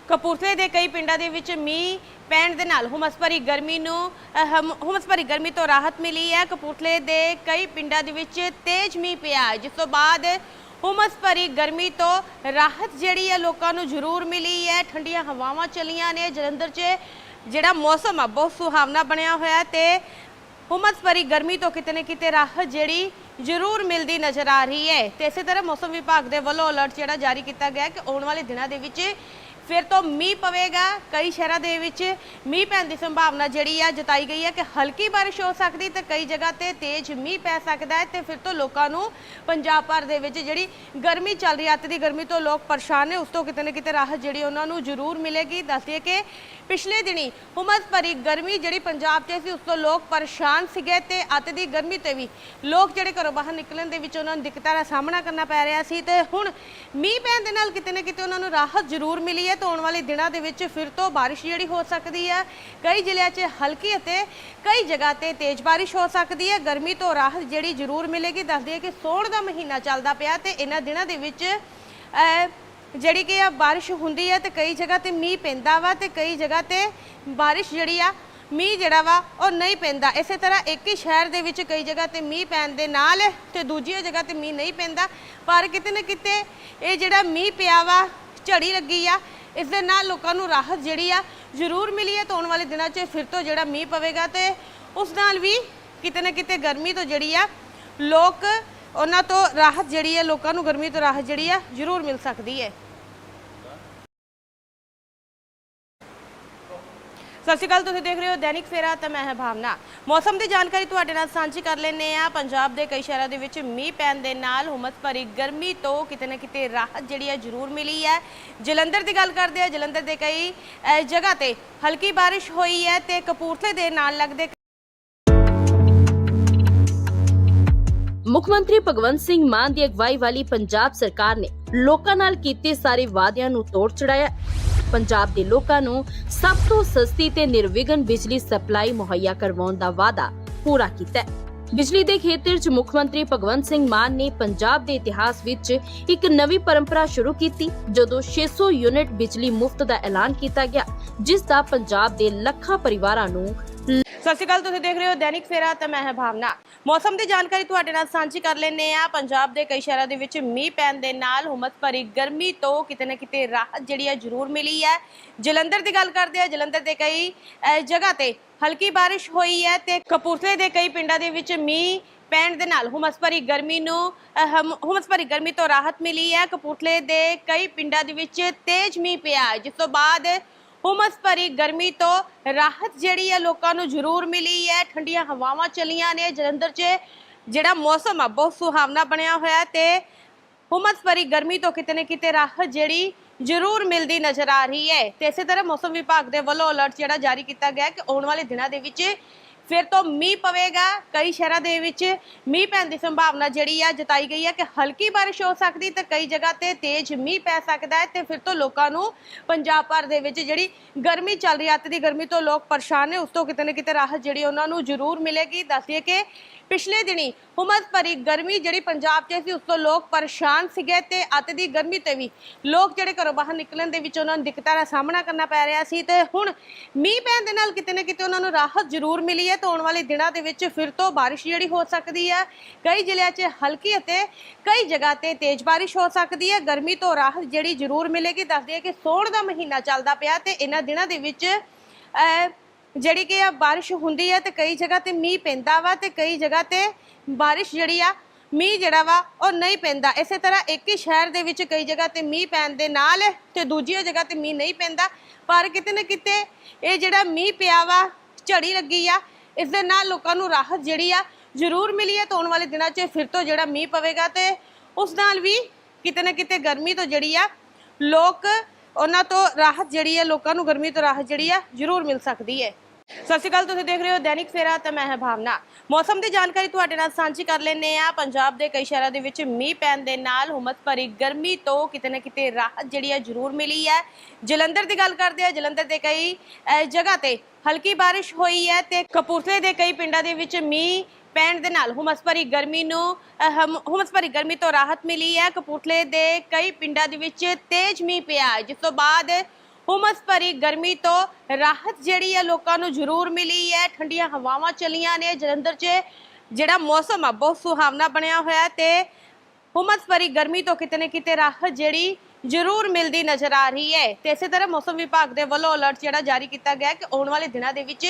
ਕਪੂਰਥਲੇ ਦੇ ਕਈ ਪਿੰਡਾਂ ਦੇ ਵਿੱਚ ਮੀਂਹ ਪੈਣ ਦੇ ਨਾਲ ਹੁਮਸ ਭਰੀ ਗਰਮੀ ਨੂੰ ਹੁਮਸ ਭਰੀ ਗਰਮੀ ਤੋਂ ਰਾਹਤ ਮਿਲੀ ਹੈ। ਕਪੂਰਥਲੇ ਦੇ ਕਈ ਪਿੰਡਾਂ ਦੇ ਵਿੱਚ ਤੇਜ਼ ਮੀਂਹ ਪਿਆ ਜਿਸ ਤੋਂ ਬਾਅਦ ਹੁਮਸ ਭਰੀ ਗਰਮੀ ਤੋਂ ਰਾਹਤ ਜਿਹੜੀ ਹੈ ਲੋਕਾਂ ਨੂੰ ਜ਼ਰੂਰ ਮਿਲੀ ਹੈ। ਠੰਡੀਆਂ ਹਵਾਵਾਂ ਚੱਲੀਆਂ ਨੇ। ਜਲੰਧਰ 'ਚ ਜਿਹੜਾ ਮੌਸਮ ਆ, ਬਹੁਤ ਸੁਹਾਵਣਾ ਬਣਿਆ ਹੋਇਆ ਤੇ ਹੁਮਸ ਭਰੀ ਗਰਮੀ ਤੋਂ ਕਿਤੇ ਨਾ ਕਿਤੇ ਰਾਹਤ ਜਿਹੜੀ ਜ਼ਰੂਰ ਮਿਲਦੀ ਨਜ਼ਰ ਆ ਰਹੀ ਹੈ। ਤੇ ਇਸੇ ਤਰ੍ਹਾਂ ਮੌਸਮ ਵਿਭਾਗ ਦੇ ਵੱਲੋਂ ਅਲਰਟ ਜਿਹੜਾ ਜਾਰੀ ਕੀਤਾ ਗਿਆ ਕਿ ਆਉਣ ਵਾਲੇ ਦਿਨਾਂ ਦੇ ਵਿੱਚ ਫਿਰ ਤੋਂ ਮੀਂਹ ਪਵੇਗਾ ਕਈ ਸ਼ਹਿਰਾਂ ਦੇ ਵਿੱਚ। ਮੀਂਹ ਪੈਣ ਦੀ ਸੰਭਾਵਨਾ ਜਿਹੜੀ ਆ ਜਤਾਈ ਗਈ ਹੈ ਕਿ ਹਲਕੀ ਬਾਰਿਸ਼ ਹੋ ਸਕਦੀ ਤੇ ਕਈ ਜਗ੍ਹਾ ਤੇ ਤੇਜ਼ ਮੀਂਹ ਪੈ ਸਕਦਾ ਹੈ ਤੇ ਫਿਰ ਤੋਂ ਲੋਕਾਂ ਨੂੰ ਪੰਜਾਬ ਭਰ ਦੇ ਵਿੱਚ ਜਿਹੜੀ ਗਰਮੀ ਚੱਲ ਰਹੀ ਹੈ ਅੱਤ ਦੀ ਗਰਮੀ ਤੋਂ ਲੋਕ ਪਰੇਸ਼ਾਨ ਨੇ, ਉਸ ਤੋਂ ਕਿਤੇ ਨਾ ਕਿਤੇ ਰਾਹਤ ਜਿਹੜੀ ਉਹਨਾਂ ਨੂੰ ਜ਼ਰੂਰ ਮਿਲੇਗੀ। ਦੱਸਦੀਏ ਕਿ ਪਿਛਲੇ ਦਿਨੀ ਹੁਮਸ ਭਰੀ ਗਰਮੀ ਜਿਹੜੀ ਪੰਜਾਬ 'ਚ ਸੀ, ਉਸ ਤੋਂ ਲੋਕ ਪਰੇਸ਼ਾਨ ਸੀਗੇ ਤੇ ਅੱਤ ਦੀ ਗਰਮੀ ਤੇ ਵੀ ਲੋਕ ਜਿਹੜੇ ਘਰੋਂ ਬਾਹਰ ਨਿਕਲਣ ਦੇ ਵਿੱਚ ਉਹਨਾਂ ਨੂੰ ਦਿੱਕਤਾਂ ਦਾ ਸਾਹਮਣਾ ਕਰਨਾ ਪੈ ਰਿਹਾ ਸੀ ਤੇ ਹੁਣ ਮੀਂਹ ਪੈਣ ਦੇ ਨਾਲ ਕਿਤੇ ਨਾ ਕਿਤੇ ਉਹਨਾਂ ਨੂੰ ਰਾਹਤ ਜ਼ਰੂਰ ਮਿਲੀ ਹੈ ਤਾਂ ਆਉਣ ਵਾਲੇ ਦਿਨਾਂ ਦੇ ਵਿੱਚ ਫਿਰ ਤੋਂ ਬਾਰਿਸ਼ ਜਿਹੜੀ ਹੋ ਸਕਦੀ ਹੈ। ਕਈ ਜ਼ਿਲ੍ਹਿਆਂ 'ਚ ਹਲਕੀ ਅਤੇ ਕਈ ਜਗ੍ਹਾ ਤੇ ਤੇਜ਼ ਬਾਰਿਸ਼ ਹੋ ਸਕਦੀ ਹੈ। ਗਰਮੀ ਤੋਂ ਰਾਹਤ ਜਿਹੜੀ ਜ਼ਰੂਰ ਮਿਲੇਗੀ। ਦੱਸਦੀ ਹੈ ਕਿ ਸੋਣ ਦਾ ਮਹੀਨਾ ਚੱਲਦਾ ਪਿਆ ਤੇ ਇਹਨਾਂ ਦਿਨਾਂ ਦੇ ਵਿੱਚ ਜਿਹੜੀ ਕਿ ਆ ਬਾਰਿਸ਼ ਹੁੰਦੀ ਹੈ ਤੇ ਕਈ ਜਗ੍ਹਾ ਤੇ ਮੀਂਹ ਪੈਂਦਾ ਵਾ ਤੇ ਕਈ ਜਗ੍ਹਾ ਤੇ ਬਾਰਿਸ਼ ਜਿਹੜੀ ਆ, ਮੀਂਹ ਜਿਹੜਾ ਵਾ ਉਹ ਨਹੀਂ ਪੈਂਦਾ। ਇਸੇ ਤਰ੍ਹਾਂ ਇੱਕ ਹੀ ਸ਼ਹਿਰ ਦੇ ਵਿੱਚ ਕਈ ਜਗ੍ਹਾ ਤੇ ਮੀਂਹ ਪੈਣ ਦੇ ਨਾਲ ਤੇ ਦੂਜੀ ਜਗ੍ਹਾ ਤੇ ਮੀਂਹ ਨਹੀਂ ਪੈਂਦਾ। ਪਰ ਕਿਤੇ ਨਾ ਕਿਤੇ ਇਹ ਜਿਹੜਾ ਮੀਂਹ ਪਿਆ ਵਾ, ਝੜੀ ਲੱਗੀ ਆ ਇਸ ਦੇ ਨਾਲ ਲੋਕਾਂ ਨੂੰ ਰਾਹਤ ਜਿਹੜੀ ਆ ਜ਼ਰੂਰ ਮਿਲੀ ਹੈ, ਤਾਂ ਆਉਣ ਵਾਲੇ ਦਿਨਾਂ 'ਚ ਫਿਰ ਤੋਂ ਜਿਹੜਾ ਮੀਂਹ ਪਵੇਗਾ ਤੇ ਉਸ ਨਾਲ ਵੀ ਕਿਤੇ ਨਾ ਕਿਤੇ ਗਰਮੀ ਤੋਂ ਜਿਹੜੀ ਆ ਲੋਕ ਉਹਨਾਂ ਤੋਂ ਰਾਹਤ ਜਿਹੜੀ ਹੈ ਲੋਕਾਂ ਨੂੰ ਗਰਮੀ ਤੋਂ ਰਾਹਤ ਜਿਹੜੀ ਆ ਜ਼ਰੂਰ ਮਿਲ ਸਕਦੀ ਹੈ। ਸਤਿ ਸ਼੍ਰੀ ਅਕਾਲ, ਤੁਸੀਂ ਦੇਖ ਰਹੇ ਹੋ ਦੈਨਿਕ ਫੇਰਾ ਤੇ ਮੈਂ ਹਾਂ ਭਾਵਨਾ। ਮੌਸਮ ਦੀ ਜਾਣਕਾਰੀ ਤੁਹਾਡੇ ਨਾਲ ਸਾਂਝੀ ਕਰ ਲੈਂਦੇ ਆ ਪੰਜਾਬ ਦੇ ਕਈ ਸ਼ਹਿਰਾਂ ਦੇ ਵਿੱਚ ਮੀਂਹ ਪੈਣ ਦੇ ਨਾਲ ਹੁਮਸ ਭਰੀ ਗਰਮੀ ਤੋਂ ਕਿਤੇ ਨਾ ਕਿਤੇ ਰਾਹਤ ਜਿਹੜੀ ਹੈ ਜ਼ਰੂਰ ਮਿਲੀ ਹੈ। ਜਲੰਧਰ ਦੀ ਗੱਲ ਕਰਦੇ ਆ ਜਲੰਧਰ ਦੇ ਕਈ ਜਗ੍ਹਾ ਤੇ ਹਲਕੀ ਬਾਰਿਸ਼ ਹੋਈ ਹੈ ਤੇ ਕਪੂਰਥਲੇ ਦੇ ਨਾਲ ਲੱਗਦੇ ਮੁੱਖ ਮੰਤਰੀ ਭਗਵੰਤ ਸਿੰਘ ਮਾਨ ਦੀ ਅਗਵਾਈ ਵਾਲੀ ਪੰਜਾਬ ਸਰਕਾਰ ਨੇ ਲੋਕਾਂ ਨਾਲ ਕੀਤੇ ਸਾਰੇ ਵਾਅਦਿਆਂ ਨੂੰ ਤੋੜ ਚੜਾਇਆ। ਪੰਜਾਬ ਦੇ ਲੋਕਾਂ ਨੂੰ ਸਭ ਤੋਂ ਸਸਤੀ ਤੇ ਨਿਰਵਿਘਨ ਬਿਜਲੀ ਸਪਲਾਈ ਮੁਹੱਈਆ ਕਰਵਾਉਣ ਦਾ ਵਾਅਦਾ ਪੂਰਾ ਕੀਤਾ ਹੈ। ਬਿਜਲੀ ਦੇ ਖੇਤਰ 'ਚ ਮੁੱਖ ਮੰਤਰੀ ਭਗਵੰਤ ਸਿੰਘ ਮਾਨ ਨੇ ਪੰਜਾਬ ਦੇ ਇਤਿਹਾਸ ਵਿੱਚ ਇੱਕ ਨਵੀਂ ਪਰੰਪਰਾ ਸ਼ੁਰੂ ਕੀਤੀ, ਜਦੋਂ 600 ਯੂਨਿਟ ਬਿਜਲੀ ਮੁਫਤ ਦਾ ਐਲਾਨ ਕੀਤਾ ਗਿਆ, ਜਿਸ ਦਾ ਪੰਜਾਬ ਦੇ ਲੱਖਾਂ ਪਰਿਵਾਰਾਂ ਨੂੰ ਸਤਿ ਸ਼੍ਰੀ ਅਕਾਲ ਤੁਸੀਂ ਦੇਖ ਰਹੇ ਹੋ ਦੈਨਿਕ ਫੇਰਾ ਤੇ ਮੈਂ ਹਾਂ ਭਾਵਨਾ। ਮੌਸਮ ਦੀ ਜਾਣਕਾਰੀ ਤੁਹਾਡੇ ਨਾਲ ਸਾਂਝੀ ਕਰ ਲੈਂਦੇ ਆ ਪੰਜਾਬ ਦੇ ਕਈ ਸ਼ਹਿਰਾਂ ਦੇ ਵਿੱਚ ਮੀਂਹ ਪੈਣ ਦੇ ਨਾਲ ਹੁਮਸ ਭਰੀ ਗਰਮੀ ਤੋਂ ਕਿਤੇ ਨਾ ਕਿਤੇ ਰਾਹਤ ਜਿਹੜੀ ਹੈ ਜ਼ਰੂਰ ਮਿਲੀ ਹੈ। ਜਲੰਧਰ ਦੀ ਗੱਲ ਕਰਦੇ ਆ ਜਲੰਧਰ ਦੇ ਕਈ ਅਹ, ਜਗ੍ਹਾ ਤੇ ਹਲਕੀ ਬਾਰਿਸ਼ ਹੋਈ ਹੈ ਤੇ ਕਪੂਰਥਲੇ ਦੇ ਕਈ ਪਿੰਡਾਂ ਦੇ ਵਿੱਚ ਮੀਂਹ ਪੈਣ ਦੇ ਨਾਲ ਹੁਮਸ ਭਰੀ ਗਰਮੀ ਨੂੰ ਅਹ, ਹਮ- ਹੁਮਸ ਭਰੀ ਗਰਮੀ ਤੋਂ ਰਾਹਤ ਮਿਲੀ ਹੈ। ਕਪੂਰਥਲੇ ਦੇ ਕਈ ਪਿੰਡਾਂ ਦੇ ਵਿੱਚ ਤੇਜ਼ ਮੀਂਹ ਪਿਆ ਜਿਸ ਤੋਂ ਬਾਅਦ ਹੁਮਸ ਭਰੀ ਗਰਮੀ ਤੋਂ ਰਾਹਤ ਜਿਹੜੀ ਹੈ ਲੋਕਾਂ ਨੂੰ ਜ਼ਰੂਰ ਮਿਲੀ ਹੈ। ਠੰਡੀਆਂ ਹਵਾਵਾਂ ਚੱਲੀਆਂ ਨੇ। ਜਲੰਧਰ 'ਚ ਜਿਹੜਾ ਮੌਸਮ ਆ, ਬਹੁਤ ਸੁਹਾਵਣਾ ਬਣਿਆ ਹੋਇਆ ਤੇ ਹੁਮਸ ਭਰੀ ਗਰਮੀ ਤੋਂ ਕਿਤੇ ਨਾ ਕਿਤੇ ਰਾਹਤ ਜਿਹੜੀ ਜ਼ਰੂਰ ਮਿਲਦੀ ਨਜ਼ਰ ਆ ਰਹੀ ਹੈ। ਤੇ ਇਸੇ ਤਰ੍ਹਾਂ ਮੌਸਮ ਵਿਭਾਗ ਦੇ ਵੱਲੋਂ ਅਲਰਟ ਜਿਹੜਾ ਜਾਰੀ ਕੀਤਾ ਗਿਆ ਕਿ ਆਉਣ ਵਾਲੇ ਦਿਨਾਂ ਦੇ ਵਿੱਚ ਫਿਰ ਤੋਂ ਮੀਂਹ ਪਵੇਗਾ ਕਈ ਸ਼ਹਿਰਾਂ ਦੇ ਵਿੱਚ। ਮੀਂਹ ਪੈਣ ਦੀ ਸੰਭਾਵਨਾ ਜਿਹੜੀ ਆ ਜਤਾਈ ਗਈ ਹੈ ਕਿ ਹਲਕੀ ਬਾਰਿਸ਼ ਹੋ ਸਕਦੀ ਤੇ ਕਈ ਜਗ੍ਹਾ ਤੇ ਤੇਜ਼ ਮੀਂਹ ਪੈ ਸਕਦਾ ਹੈ ਤੇ ਫਿਰ ਤੋਂ ਲੋਕਾਂ ਨੂੰ ਪੰਜਾਬ ਭਰ ਦੇ ਵਿੱਚ ਜਿਹੜੀ ਗਰਮੀ ਚੱਲ ਰਹੀ ਹੈ ਅੱਤ ਦੀ ਗਰਮੀ ਤੋਂ ਲੋਕ ਪਰੇਸ਼ਾਨ ਨੇ, ਉਸ ਤੋਂ ਕਿਤੇ ਨਾ ਕਿਤੇ ਰਾਹਤ ਜਿਹੜੀ ਉਹਨਾਂ ਨੂੰ ਜ਼ਰੂਰ ਮਿਲੇਗੀ। ਦੱਸਦੀਏ ਕਿ ਪਿਛਲੇ ਦਿਨੀ ਹੁਮਸ ਭਰੀ ਗਰਮੀ ਜਿਹੜੀ ਪੰਜਾਬ 'ਚ ਸੀ, ਉਸ ਤੋਂ ਲੋਕ ਪਰੇਸ਼ਾਨ ਸੀਗੇ ਤੇ ਅੱਤ ਦੀ ਗਰਮੀ ਤੇ ਵੀ। ਲੋਕ ਜਿਹੜੇ ਘਰੋਂ ਬਾਹਰ ਨਿਕਲਣ ਦੇ ਵਿੱਚ ਉਹਨਾਂ ਨੂੰ ਦਿੱਕਤਾਂ ਦਾ ਸਾਹਮਣਾ ਕਰਨਾ ਪੈ ਰਿਹਾ ਸੀ ਤੇ ਹੁਣ ਮੀਂਹ ਪੈਣ ਦੇ ਨਾਲ ਕਿਤੇ ਨਾ ਕਿਤੇ ਉਹਨਾਂ ਨੂੰ ਰਾਹਤ ਜ਼ਰੂਰ ਮਿਲੀ ਹੈ ਤੇ ਆਉਣ ਵਾਲੇ ਦਿਨਾਂ ਦੇ ਵਿੱਚ ਫਿਰ ਤੋਂ ਬਾਰਿਸ਼ ਜਿਹੜੀ ਹੋ ਸਕਦੀ ਹੈ। ਕਈ ਜ਼ਿਲ੍ਹਿਆਂ 'ਚ ਹਲਕੀ ਅਤੇ ਕਈ ਜਗ੍ਹਾ ਤੇ ਤੇਜ਼ ਬਾਰਿਸ਼ ਹੋ ਸਕਦੀ ਹੈ। ਗਰਮੀ ਤੋਂ ਰਾਹਤ ਜਿਹੜੀ ਜ਼ਰੂਰ ਮਿਲੇਗੀ। ਦੱਸਦੀ ਹੈ ਕਿ ਸੋਣ ਦਾ ਮਹੀਨਾ ਚੱਲਦਾ ਪਿਆ ਤੇ ਇਹਨਾਂ ਦਿਨਾਂ ਦੇ ਵਿੱਚ ਜਿਹੜੀ ਕਿ ਆ ਬਾਰਿਸ਼ ਹੁੰਦੀ ਹੈ ਤੇ ਕਈ ਜਗ੍ਹਾ ਤੇ ਮੀਂਹ ਪੈਂਦਾ ਵਾ ਤੇ ਕਈ ਜਗ੍ਹਾ ਤੇ ਬਾਰਿਸ਼ ਜਿਹੜੀ ਆ, ਮੀਂਹ ਜਿਹੜਾ ਵਾ ਉਹ ਨਹੀਂ ਪੈਂਦਾ। ਇਸੇ ਤਰ੍ਹਾਂ ਇੱਕ ਹੀ ਸ਼ਹਿਰ ਦੇ ਵਿੱਚ ਕਈ ਜਗ੍ਹਾ ਤੇ ਮੀਂਹ ਪੈਣ ਦੇ ਨਾਲ ਤੇ ਦੂਜੀ ਜਗ੍ਹਾ ਤੇ ਮੀਂਹ ਨਹੀਂ ਪੈਂਦਾ। ਪਰ ਕਿਤੇ ਨਾ ਕਿਤੇ ਇਹ ਜਿਹੜਾ ਮੀਂਹ ਪਿਆ ਵਾ, ਝੜੀ ਲੱਗੀ ਆ, ਇਸ ਦੇ ਨਾਲ ਲੋਕਾਂ ਨੂੰ ਰਾਹਤ ਜਿਹੜੀ ਆ ਜ਼ਰੂਰ ਮਿਲੀ ਹੈ ਤਾਂ ਆਉਣ ਵਾਲੇ ਦਿਨਾਂ 'ਚ ਫਿਰ ਤੋਂ ਜਿਹੜਾ ਮੀਂਹ ਪਵੇਗਾ ਤੇ ਉਸ ਨਾਲ ਵੀ ਕਿਤੇ ਨਾ ਕਿਤੇ ਗਰਮੀ ਤੋਂ ਜਿਹੜੀ ਆ, ਲੋਕ ਉਹਨਾਂ ਤੋਂ ਰਾਹਤ ਜਿਹੜੀ ਆ, ਲੋਕਾਂ ਨੂੰ ਗਰਮੀ ਤੋਂ ਰਾਹਤ ਜਿਹੜੀ ਆ ਜ਼ਰੂਰ ਮਿਲ ਸਕਦੀ ਹੈ। ਸਤਿ ਸ਼੍ਰੀ ਅਕਾਲ ਤੁਸੀਂ ਦੇਖ ਰਹੇ ਹੋ ਦੈਨਿਕ ਫੇਰਾ ਤੇ ਮੈਂ ਹਾਂ ਭਾਵਨਾ। ਮੌਸਮ ਦੀ ਜਾਣਕਾਰੀ ਤੁਹਾਡੇ ਨਾਲ ਸਾਂਝੀ ਕਰ ਲੈਂਦੇ ਆ ਪੰਜਾਬ ਦੇ ਕਈ ਸ਼ਹਿਰਾਂ ਦੇ ਵਿੱਚ ਮੀਂਹ ਪੈਣ ਦੇ ਨਾਲ ਹੁਮਸ ਭਰੀ ਗਰਮੀ ਤੋਂ ਕਿਤੇ ਨਾ ਕਿਤੇ ਰਾਹਤ ਜਿਹੜੀ ਹੈ ਜ਼ਰੂਰ ਮਿਲੀ ਹੈ। ਜਲੰਧਰ ਦੀ ਗੱਲ ਕਰਦੇ ਆ ਜਲੰਧਰ ਦੇ ਕਈ ਅਹ, ਜਗ੍ਹਾ ਤੇ ਹਲਕੀ ਬਾਰਿਸ਼ ਹੋਈ ਹੈ ਤੇ ਕਪੂਰਥਲੇ ਦੇ ਕਈ ਪਿੰਡਾਂ ਦੇ ਵਿੱਚ ਮੀਂਹ ਪੈਣ ਦੇ ਨਾਲ ਹੁਮਸ ਭਰੀ ਗਰਮੀ ਨੂੰ ਅਹ, ਹਮ- ਹੁਮਸ ਭਰੀ ਗਰਮੀ ਤੋਂ ਰਾਹਤ ਮਿਲੀ ਹੈ। ਕਪੂਰਥਲੇ ਦੇ ਕਈ ਪਿੰਡਾਂ ਦੇ ਵਿੱਚ ਤੇਜ਼ ਮੀਂਹ ਪਿਆ ਹੈ। ਜਿਸ ਤੋਂ ਬਾਅਦ ਹੁਮਸ ਭਰੀ ਗਰਮੀ ਤੋਂ ਰਾਹਤ ਜਿਹੜੀ ਹੈ ਲੋਕਾਂ ਨੂੰ ਜ਼ਰੂਰ ਮਿਲੀ ਹੈ। ਠੰਡੀਆਂ ਹਵਾਵਾਂ ਚੱਲੀਆਂ ਨੇ। ਜਲੰਧਰ 'ਚ ਜਿਹੜਾ ਮੌਸਮ ਆ, ਬਹੁਤ ਸੁਹਾਵਣਾ ਬਣਿਆ ਹੋਇਆ ਹੈ ਤੇ ਹੁਮਸ ਭਰੀ ਗਰਮੀ ਤੋਂ ਕਿਤੇ ਨਾ ਕਿਤੇ ਰਾਹਤ ਜਿਹੜੀ ਜ਼ਰੂਰ ਮਿਲਦੀ ਨਜ਼ਰ ਆ ਰਹੀ ਹੈ। ਤੇ ਇਸੇ ਤਰ੍ਹਾਂ ਮੌਸਮ ਵਿਭਾਗ ਦੇ ਵੱਲੋਂ ਅਲਰਟ ਜਿਹੜਾ ਜਾਰੀ ਕੀਤਾ ਗਿਆ ਕਿ ਆਉਣ ਵਾਲੇ ਦਿਨਾਂ ਦੇ ਵਿੱਚ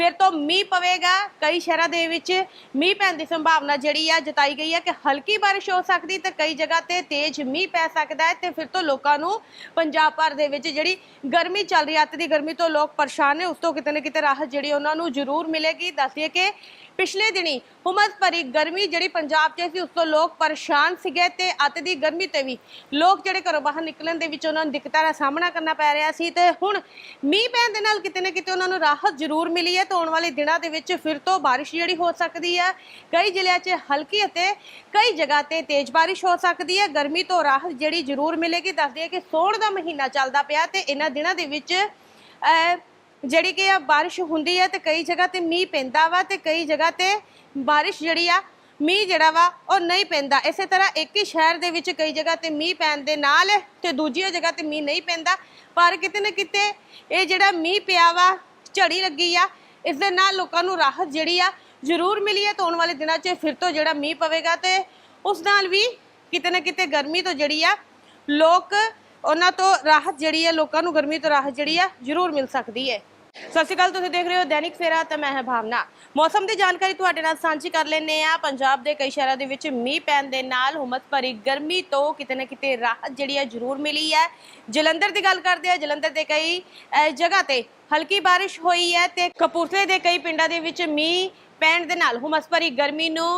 ਫਿਰ ਤੋਂ ਮੀਂਹ ਪਵੇਗਾ ਕਈ ਸ਼ਹਿਰਾਂ ਦੇ ਵਿੱਚ। ਮੀਂਹ ਪੈਣ ਦੀ ਸੰਭਾਵਨਾ ਜਿਹੜੀ ਆ ਜਤਾਈ ਗਈ ਹੈ ਕਿ ਹਲਕੀ ਬਾਰਿਸ਼ ਹੋ ਸਕਦੀ ਤੇ ਕਈ ਜਗ੍ਹਾ ਤੇ ਤੇਜ਼ ਮੀਂਹ ਪੈ ਸਕਦਾ ਹੈ ਤੇ ਫਿਰ ਤੋਂ ਲੋਕਾਂ ਨੂੰ ਪੰਜਾਬ ਭਰ ਦੇ ਵਿੱਚ ਜਿਹੜੀ ਗਰਮੀ ਚੱਲ ਰਹੀ ਹੈ ਅੱਤ ਦੀ ਗਰਮੀ ਤੋਂ ਲੋਕ ਪਰੇਸ਼ਾਨ ਨੇ, ਉਸ ਤੋਂ ਕਿਤੇ ਨਾ ਕਿਤੇ ਰਾਹਤ ਜਿਹੜੀ ਉਹਨਾਂ ਨੂੰ ਜ਼ਰੂਰ ਮਿਲੇਗੀ। ਦੱਸਦੀਏ ਕਿ ਪਿਛਲੇ ਦਿਨੀ ਹੁਮਸ ਭਰੀ ਗਰਮੀ ਜਿਹੜੀ ਪੰਜਾਬ 'ਚ ਸੀ, ਉਸ ਤੋਂ ਲੋਕ ਪਰੇਸ਼ਾਨ ਸੀਗੇ ਤੇ ਅੱਤ ਦੀ ਗਰਮੀ ਤੇ ਵੀ ਲੋਕ ਜਿਹੜੇ ਘਰੋਂ ਬਾਹਰ ਨਿਕਲਣ ਦੇ ਵਿੱਚ ਉਹਨਾਂ ਨੂੰ ਦਿੱਕਤਾਂ ਦਾ ਸਾਹਮਣਾ ਕਰਨਾ ਪੈ ਰਿਹਾ ਸੀ ਤੇ ਹੁਣ ਮੀਂਹ ਪੈਣ ਦੇ ਨਾਲ ਕਿਤੇ ਨਾ ਕਿਤੇ ਉਹਨਾਂ ਨੂੰ ਰਾਹਤ ਜ਼ਰੂਰ ਮਿਲੀ ਹੈ ਤੇ ਆਉਣ ਵਾਲੇ ਦਿਨਾਂ ਦੇ ਵਿੱਚ ਫਿਰ ਤੋਂ ਬਾਰਿਸ਼ ਜਿਹੜੀ ਹੋ ਸਕਦੀ ਹੈ। ਕਈ ਜ਼ਿਲ੍ਹਿਆਂ 'ਚ ਹਲਕੀ ਅਤੇ ਕਈ ਜਗ੍ਹਾ ਤੇ ਤੇਜ਼ ਬਾਰਿਸ਼ ਹੋ ਸਕਦੀ ਹੈ। ਗਰਮੀ ਤੋਂ ਰਾਹਤ ਜਿਹੜੀ ਜ਼ਰੂਰ ਮਿਲੇਗੀ। ਦੱਸਦੀ ਹੈ ਕਿ ਸੋਹਣ ਦਾ ਮਹੀਨਾ ਚੱਲਦਾ ਪਿਆ ਤੇ ਇਹਨਾਂ ਦਿਨਾਂ ਦੇ ਵਿੱਚ ਜਿਹੜੀ ਕਿ ਆ ਬਾਰਿਸ਼ ਹੁੰਦੀ ਹੈ ਤੇ ਕਈ ਜਗ੍ਹਾ ਤੇ ਮੀਂਹ ਪੈਂਦਾ ਵਾ ਤੇ ਕਈ ਜਗ੍ਹਾ ਤੇ ਬਾਰਿਸ਼ ਜਿਹੜੀ ਆ, ਮੀਂਹ ਜਿਹੜਾ ਵਾ, ਉਹ ਨਹੀਂ ਪੈਂਦਾ। ਇਸੇ ਤਰ੍ਹਾਂ ਇੱਕ ਹੀ ਸ਼ਹਿਰ ਦੇ ਵਿੱਚ ਕਈ ਜਗ੍ਹਾ ਤੇ ਮੀਂਹ ਪੈਣ ਦੇ ਨਾਲ ਤੇ ਦੂਜੀ ਜਗ੍ਹਾ ਤੇ ਮੀਂਹ ਨਹੀਂ ਪੈਂਦਾ। ਪਰ ਕਿਤੇ ਨਾ ਕਿਤੇ ਇਹ ਜਿਹੜਾ ਮੀਂਹ ਪਿਆ ਵਾ, ਝੜੀ ਲੱਗੀ ਆ, ਇਸ ਦੇ ਨਾਲ ਲੋਕਾਂ ਨੂੰ ਰਾਹਤ ਜਿਹੜੀ ਆ ਜ਼ਰੂਰ ਮਿਲੀ ਹੈ ਤੇ ਆਉਣ ਵਾਲੇ ਦਿਨਾਂ 'ਚ ਫਿਰ ਤੋਂ ਜਿਹੜਾ ਮੀਂਹ ਪਵੇਗਾ ਤੇ ਉਸ ਨਾਲ ਵੀ ਕਿਤੇ ਨਾ ਕਿਤੇ ਗਰਮੀ ਤੋਂ ਜਿਹੜੀ ਆ, ਲੋਕ ਉਹਨਾਂ ਤੋਂ ਰਾਹਤ ਜਿਹੜੀ ਆ, ਲੋਕਾਂ ਨੂੰ ਗਰਮੀ ਤੋਂ ਰਾਹਤ ਜਿਹੜੀ ਆ ਜ਼ਰੂਰ ਮਿਲ ਸਕਦੀ ਹੈ ਸਤਿ ਸ਼੍ਰੀ ਅਕਾਲ ਤੁਸੀਂ ਦੇਖ ਰਹੇ ਹੋ ਦੈਨਿਕ ਫੇਰਾ ਤੇ ਮੈਂ ਹਾਂ ਭਾਵਨਾ। ਮੌਸਮ ਦੀ ਜਾਣਕਾਰੀ ਤੁਹਾਡੇ ਨਾਲ ਸਾਂਝੀ ਕਰ ਲੈਨੇ ਆ ਪੰਜਾਬ ਦੇ ਕਈ ਸ਼ਹਿਰਾਂ ਦੇ ਵਿੱਚ ਮੀਂਹ ਪੈਣ ਦੇ ਨਾਲ ਹੁਮਸ ਭਰੀ ਗਰਮੀ ਤੋਂ ਕਿਤੇ ਨਾ ਕਿਤੇ ਰਾਹਤ ਜਿਹੜੀ ਹੈ ਜ਼ਰੂਰ ਮਿਲੀ ਹੈ। ਜਲੰਧਰ ਦੀ ਗੱਲ ਕਰਦੇ ਆ ਜਲੰਧਰ ਦੇ ਕਈ ਜਗ੍ਹਾ ਤੇ ਹਲਕੀ ਬਾਰਿਸ਼ ਹੋਈ ਹੈ ਤੇ ਕਪੂਰਥਲੇ ਦੇ ਕਈ ਪਿੰਡਾਂ ਦੇ ਵਿੱਚ ਮੀਂਹ ਪੈਣ ਦੇ ਨਾਲ ਹੁਮਸ ਭਰੀ ਗਰਮੀ ਨੂੰ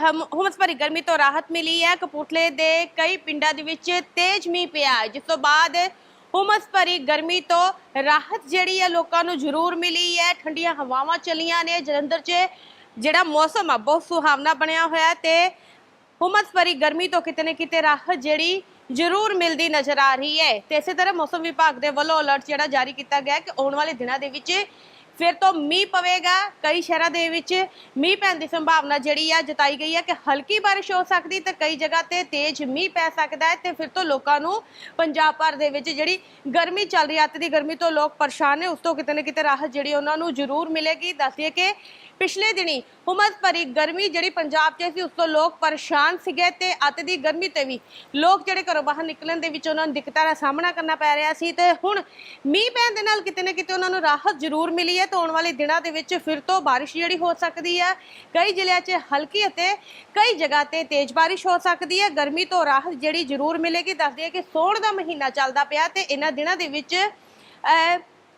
ਹਮ- ਹੁਮਸ ਭਰੀ ਗਰਮੀ ਤੋਂ ਰਾਹਤ ਮਿਲੀ ਹੈ। ਕਪੂਰਥਲੇ ਦੇ ਕਈ ਪਿੰਡਾਂ ਦੇ ਵਿੱਚ ਤੇਜ਼ ਮੀਂਹ ਪਿਆ ਹੈ, ਜਿਸ ਤੋਂ ਬਾਅਦ ਹੁਮਸ ਭਰੀ ਗਰਮੀ ਤੋਂ ਰਾਹਤ ਜਿਹੜੀ ਹੈ ਲੋਕਾਂ ਨੂੰ ਜ਼ਰੂਰ ਮਿਲੀ ਹੈ। ਠੰਡੀਆਂ ਹਵਾਵਾਂ ਚੱਲੀਆਂ ਨੇ। ਜਲੰਧਰ 'ਚ ਜਿਹੜਾ ਮੌਸਮ ਆ, ਬਹੁਤ ਸੁਹਾਵਣਾ ਬਣਿਆ ਹੋਇਆ ਹੈ ਤੇ ਹੁਮਸ ਭਰੀ ਗਰਮੀ ਤੋਂ ਕਿਤੇ ਨਾ ਕਿਤੇ ਰਾਹਤ ਜਿਹੜੀ ਜ਼ਰੂਰ ਮਿਲਦੀ ਨਜ਼ਰ ਆ ਰਹੀ ਹੈ। ਤੇ ਇਸੇ ਤਰ੍ਹਾਂ ਮੌਸਮ ਵਿਭਾਗ ਦੇ ਵੱਲੋਂ ਅਲਰਟ ਜਿਹੜਾ ਜਾਰੀ ਕੀਤਾ ਗਿਆ ਕਿ ਆਉਣ ਵਾਲੇ ਦਿਨਾਂ ਦੇ ਵਿੱਚ ਫਿਰ ਤੋਂ ਮੀਂਹ ਪਵੇਗਾ ਕਈ ਸ਼ਹਿਰਾਂ ਦੇ ਵਿੱਚ। ਮੀਂਹ ਪੈਣ ਦੀ ਸੰਭਾਵਨਾ ਜਿਹੜੀ ਆ ਜਤਾਈ ਗਈ ਹੈ ਕਿ ਹਲਕੀ ਬਾਰਿਸ਼ ਹੋ ਸਕਦੀ ਤੇ ਕਈ ਜਗ੍ਹਾ ਤੇ ਤੇਜ਼ ਮੀਂਹ ਪੈ ਸਕਦਾ ਹੈ ਤੇ ਫਿਰ ਤੋਂ ਲੋਕਾਂ ਨੂੰ ਪੰਜਾਬ ਭਰ ਦੇ ਵਿੱਚ ਜਿਹੜੀ ਗਰਮੀ ਚੱਲ ਰਹੀ ਹੈ ਅੱਤ ਦੀ ਗਰਮੀ ਤੋਂ ਲੋਕ ਪਰੇਸ਼ਾਨ ਨੇ, ਉਸ ਤੋਂ ਕਿਤੇ ਨਾ ਕਿਤੇ ਰਾਹਤ ਜਿਹੜੀ ਉਹਨਾਂ ਨੂੰ ਜ਼ਰੂਰ ਮਿਲੇਗੀ। ਦੱਸਦੀਏ ਕਿ ਪਿਛਲੇ ਦਿਨੀ ਹੁਮਸ ਭਰੀ ਗਰਮੀ ਜਿਹੜੀ ਪੰਜਾਬ 'ਚ ਸੀ, ਉਸ ਤੋਂ ਲੋਕ ਪਰੇਸ਼ਾਨ ਸੀਗੇ ਤੇ ਅੱਤ ਦੀ ਗਰਮੀ ਤੇ ਵੀ ਲੋਕ ਜਿਹੜੇ ਘਰੋਂ ਬਾਹਰ ਨਿਕਲਣ ਦੇ ਵਿੱਚ ਉਹਨਾਂ ਨੂੰ ਦਿੱਕਤਾਂ ਦਾ ਸਾਹਮਣਾ ਕਰਨਾ ਪੈ ਰਿਹਾ ਸੀ ਤੇ ਹੁਣ ਮੀਂਹ ਪੈਣ ਦੇ ਨਾਲ ਕਿਤੇ ਨਾ ਕਿਤੇ ਉਹਨਾਂ ਨੂੰ ਰਾਹਤ ਜ਼ਰੂਰ ਮਿਲੀ ਹੈ ਤੇ ਆਉਣ ਵਾਲੇ ਦਿਨਾਂ ਦੇ ਵਿੱਚ ਫਿਰ ਤੋਂ ਬਾਰਿਸ਼ ਜਿਹੜੀ ਹੋ ਸਕਦੀ ਹੈ। ਕਈ ਜ਼ਿਲ੍ਹਿਆਂ 'ਚ ਹਲਕੀ ਅਤੇ ਕਈ ਜਗ੍ਹਾ ਤੇ ਤੇਜ਼ ਬਾਰਿਸ਼ ਹੋ ਸਕਦੀ ਹੈ। ਗਰਮੀ ਤੋਂ ਰਾਹਤ ਜਿਹੜੀ ਜ਼ਰੂਰ ਮਿਲੇਗੀ। ਦੱਸਦੀ ਹੈ ਕਿ ਸੋਹਣ ਦਾ ਮਹੀਨਾ ਚੱਲਦਾ ਪਿਆ ਤੇ ਇਹਨਾਂ ਦਿਨਾਂ ਦੇ ਵਿੱਚ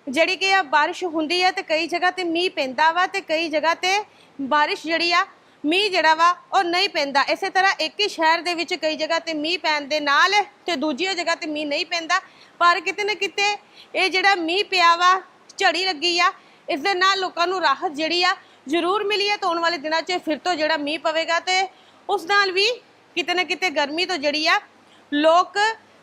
ਜਿਹੜੀ ਕਿ ਆ ਬਾਰਿਸ਼ ਹੁੰਦੀ ਹੈ ਤੇ ਕਈ ਜਗ੍ਹਾ ਤੇ ਮੀਂਹ ਪੈਂਦਾ ਵਾ ਤੇ ਕਈ ਜਗ੍ਹਾ ਤੇ ਬਾਰਿਸ਼ ਜਿਹੜੀ ਆ, ਮੀਂਹ ਜਿਹੜਾ ਵਾ ਉਹ ਨਹੀਂ ਪੈਂਦਾ। ਇਸੇ ਤਰ੍ਹਾਂ ਇੱਕ ਹੀ ਸ਼ਹਿਰ ਦੇ ਵਿੱਚ ਕਈ ਜਗ੍ਹਾ ਤੇ ਮੀਂਹ ਪੈਣ ਦੇ ਨਾਲ ਤੇ ਦੂਜੀ ਜਗ੍ਹਾ ਤੇ ਮੀਂਹ ਨਹੀਂ ਪੈਂਦਾ। ਪਰ ਕਿਤੇ ਨਾ ਕਿਤੇ ਇਹ ਜਿਹੜਾ ਮੀਂਹ ਪਿਆ ਵਾ, ਝੜੀ ਲੱਗੀ ਆ, ਇਸ ਦੇ ਨਾਲ ਲੋਕਾਂ ਨੂੰ ਰਾਹਤ ਜਿਹੜੀ ਆ ਜ਼ਰੂਰ ਮਿਲੀ ਹੈ ਤੇ ਆਉਣ ਵਾਲੇ ਦਿਨਾਂ 'ਚ ਫਿਰ ਤੋਂ ਜਿਹੜਾ ਮੀਂਹ ਪਵੇਗਾ ਤੇ ਉਸ ਨਾਲ ਵੀ ਕਿਤੇ ਨਾ ਕਿਤੇ ਗਰਮੀ ਤੋਂ ਜਿਹੜੀ ਆ, ਲੋਕ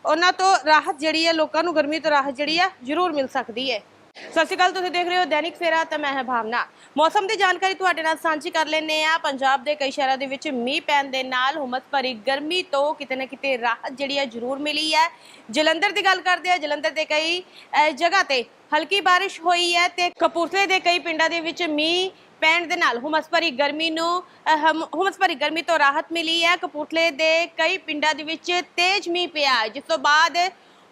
ਉਹਨਾਂ ਤੋਂ ਰਾਹਤ ਜਿਹੜੀ ਆ, ਲੋਕਾਂ ਨੂੰ ਗਰਮੀ ਤੋਂ ਰਾਹਤ ਜਿਹੜੀ ਆ ਜ਼ਰੂਰ ਮਿਲ ਸਕਦੀ ਹੈ ਸਤਿ ਸ਼੍ਰੀ ਅਕਾਲ ਤੁਸੀਂ ਦੇਖ ਰਹੇ ਹੋ ਦੈਨਿਕ ਫੇਰਾ ਤੇ ਮੈਂ ਹਾਂ ਭਾਵਨਾ। ਮੌਸਮ ਦੀ ਜਾਣਕਾਰੀ ਤੁਹਾਡੇ ਨਾਲ ਸਾਂਝੀ ਕਰ ਲੈਨੇ ਆ ਪੰਜਾਬ ਦੇ ਕਈ ਸ਼ਹਿਰਾਂ ਦੇ ਵਿੱਚ ਮੀਂਹ ਪੈਣ ਦੇ ਨਾਲ ਹੁਮਸ ਭਰੀ ਗਰਮੀ ਤੋਂ ਕਿਤੇ ਨਾ ਕਿਤੇ ਰਾਹਤ ਜਿਹੜੀ ਹੈ ਜ਼ਰੂਰ ਮਿਲੀ ਹੈ। ਜਲੰਧਰ ਦੀ ਗੱਲ ਕਰਦੇ ਆ ਜਲੰਧਰ ਦੇ ਕਈ ਜਗ੍ਹਾ ਤੇ ਹਲਕੀ ਬਾਰਿਸ਼ ਹੋਈ ਹੈ ਤੇ ਕਪੂਰਥਲੇ ਦੇ ਕਈ ਪਿੰਡਾਂ ਦੇ ਵਿੱਚ ਮੀਂਹ ਪੈਣ ਦੇ ਨਾਲ ਹੁਮਸ ਭਰੀ ਗਰਮੀ ਨੂੰ ਹਮ- ਹੁਮਸ ਭਰੀ ਗਰਮੀ ਤੋਂ ਰਾਹਤ ਮਿਲੀ ਹੈ। ਕਪੂਰਥਲੇ ਦੇ ਕਈ ਪਿੰਡਾਂ ਦੇ ਵਿੱਚ ਤੇਜ਼ ਮੀਂਹ ਪਿਆ ਹੈ, ਜਿਸ ਤੋਂ ਬਾਅਦ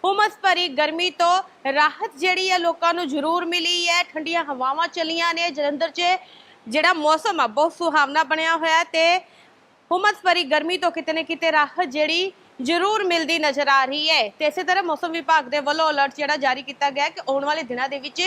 ਹੁਮਸ ਭਰੀ ਗਰਮੀ ਤੋਂ ਰਾਹਤ ਜਿਹੜੀ ਹੈ ਲੋਕਾਂ ਨੂੰ ਜ਼ਰੂਰ ਮਿਲੀ ਹੈ। ਠੰਡੀਆਂ ਹਵਾਵਾਂ ਚੱਲੀਆਂ ਨੇ। ਜਲੰਧਰ 'ਚ ਜਿਹੜਾ ਮੌਸਮ ਆ, ਬਹੁਤ ਸੁਹਾਵਣਾ ਬਣਿਆ ਹੋਇਆ ਹੈ ਤੇ ਹੁਮਸ ਭਰੀ ਗਰਮੀ ਤੋਂ ਕਿਤੇ ਨਾ ਕਿਤੇ ਰਾਹਤ ਜਿਹੜੀ ਜ਼ਰੂਰ ਮਿਲਦੀ ਨਜ਼ਰ ਆ ਰਹੀ ਹੈ। ਤੇ ਇਸੇ ਤਰ੍ਹਾਂ ਮੌਸਮ ਵਿਭਾਗ ਦੇ ਵੱਲੋਂ ਅਲਰਟ ਜਿਹੜਾ ਜਾਰੀ ਕੀਤਾ ਗਿਆ ਕਿ ਆਉਣ ਵਾਲੇ ਦਿਨਾਂ ਦੇ ਵਿੱਚ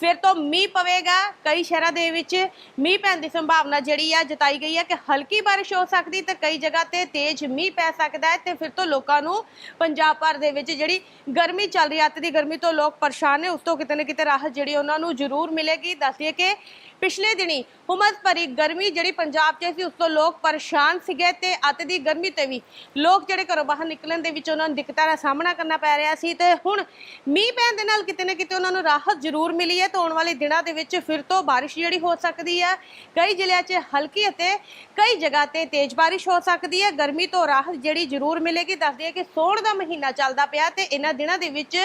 ਫਿਰ ਤੋਂ ਮੀਂਹ ਪਵੇਗਾ ਕਈ ਸ਼ਹਿਰਾਂ ਦੇ ਵਿੱਚ। ਮੀਂਹ ਪੈਣ ਦੀ ਸੰਭਾਵਨਾ ਜਿਹੜੀ ਆ ਜਤਾਈ ਗਈ ਹੈ ਕਿ ਹਲਕੀ ਬਾਰਿਸ਼ ਹੋ ਸਕਦੀ ਤੇ ਕਈ ਜਗ੍ਹਾ ਤੇ ਤੇਜ਼ ਮੀਂਹ ਪੈ ਸਕਦਾ ਹੈ ਤੇ ਫਿਰ ਤੋਂ ਲੋਕਾਂ ਨੂੰ ਪੰਜਾਬ ਭਰ ਦੇ ਵਿੱਚ ਜਿਹੜੀ ਗਰਮੀ ਚੱਲ ਰਹੀ ਹੈ ਅੱਤ ਦੀ ਗਰਮੀ ਤੋਂ ਲੋਕ ਪਰੇਸ਼ਾਨ ਨੇ, ਉਸ ਤੋਂ ਕਿਤੇ ਨਾ ਕਿਤੇ ਰਾਹਤ ਜਿਹੜੀ ਉਹਨਾਂ ਨੂੰ ਜ਼ਰੂਰ ਮਿਲੇਗੀ। ਦੱਸਦੀਏ ਕਿ ਪਿਛਲੇ ਦਿਨੀ ਹੁਮਸ ਭਰੀ ਗਰਮੀ ਜਿਹੜੀ ਪੰਜਾਬ 'ਚ ਸੀ, ਉਸ ਤੋਂ ਲੋਕ ਪਰੇਸ਼ਾਨ ਸੀਗੇ ਤੇ ਅੱਤ ਦੀ ਗਰਮੀ ਤੇ ਵੀ। ਲੋਕ ਜਿਹੜੇ ਘਰੋਂ ਬਾਹਰ ਨਿਕਲਣ ਦੇ ਵਿੱਚ ਉਹਨਾਂ ਨੂੰ ਦਿੱਕਤਾਂ ਦਾ ਸਾਹਮਣਾ ਕਰਨਾ ਪੈ ਰਿਹਾ ਸੀ ਤੇ ਹੁਣ ਮੀਂਹ ਪੈਣ ਦੇ ਨਾਲ ਕਿਤੇ ਨਾ ਕਿਤੇ ਉਹਨਾਂ ਨੂੰ ਰਾਹਤ ਜ਼ਰੂਰ ਮਿਲੀ ਹੈ ਤੇ ਆਉਣ ਵਾਲੇ ਦਿਨਾਂ ਦੇ ਵਿੱਚ ਫਿਰ ਤੋਂ ਬਾਰਿਸ਼ ਜਿਹੜੀ ਹੋ ਸਕਦੀ ਹੈ, ਕਈ ਜ਼ਿਲ੍ਹਿਆਂ 'ਚ ਹਲਕੀ ਅਤੇ ਕਈ ਜਗ੍ਹਾ ਤੇ ਤੇਜ਼ ਬਾਰਿਸ਼ ਹੋ ਸਕਦੀ ਹੈ। ਗਰਮੀ ਤੋਂ ਰਾਹਤ ਜਿਹੜੀ ਜ਼ਰੂਰ ਮਿਲੇਗੀ। ਦੱਸਦੀ ਹੈ ਕਿ ਸੋਣ ਦਾ ਮਹੀਨਾ ਚੱਲਦਾ ਪਿਆ ਤੇ ਇਹਨਾਂ ਦਿਨਾਂ ਦੇ ਵਿੱਚ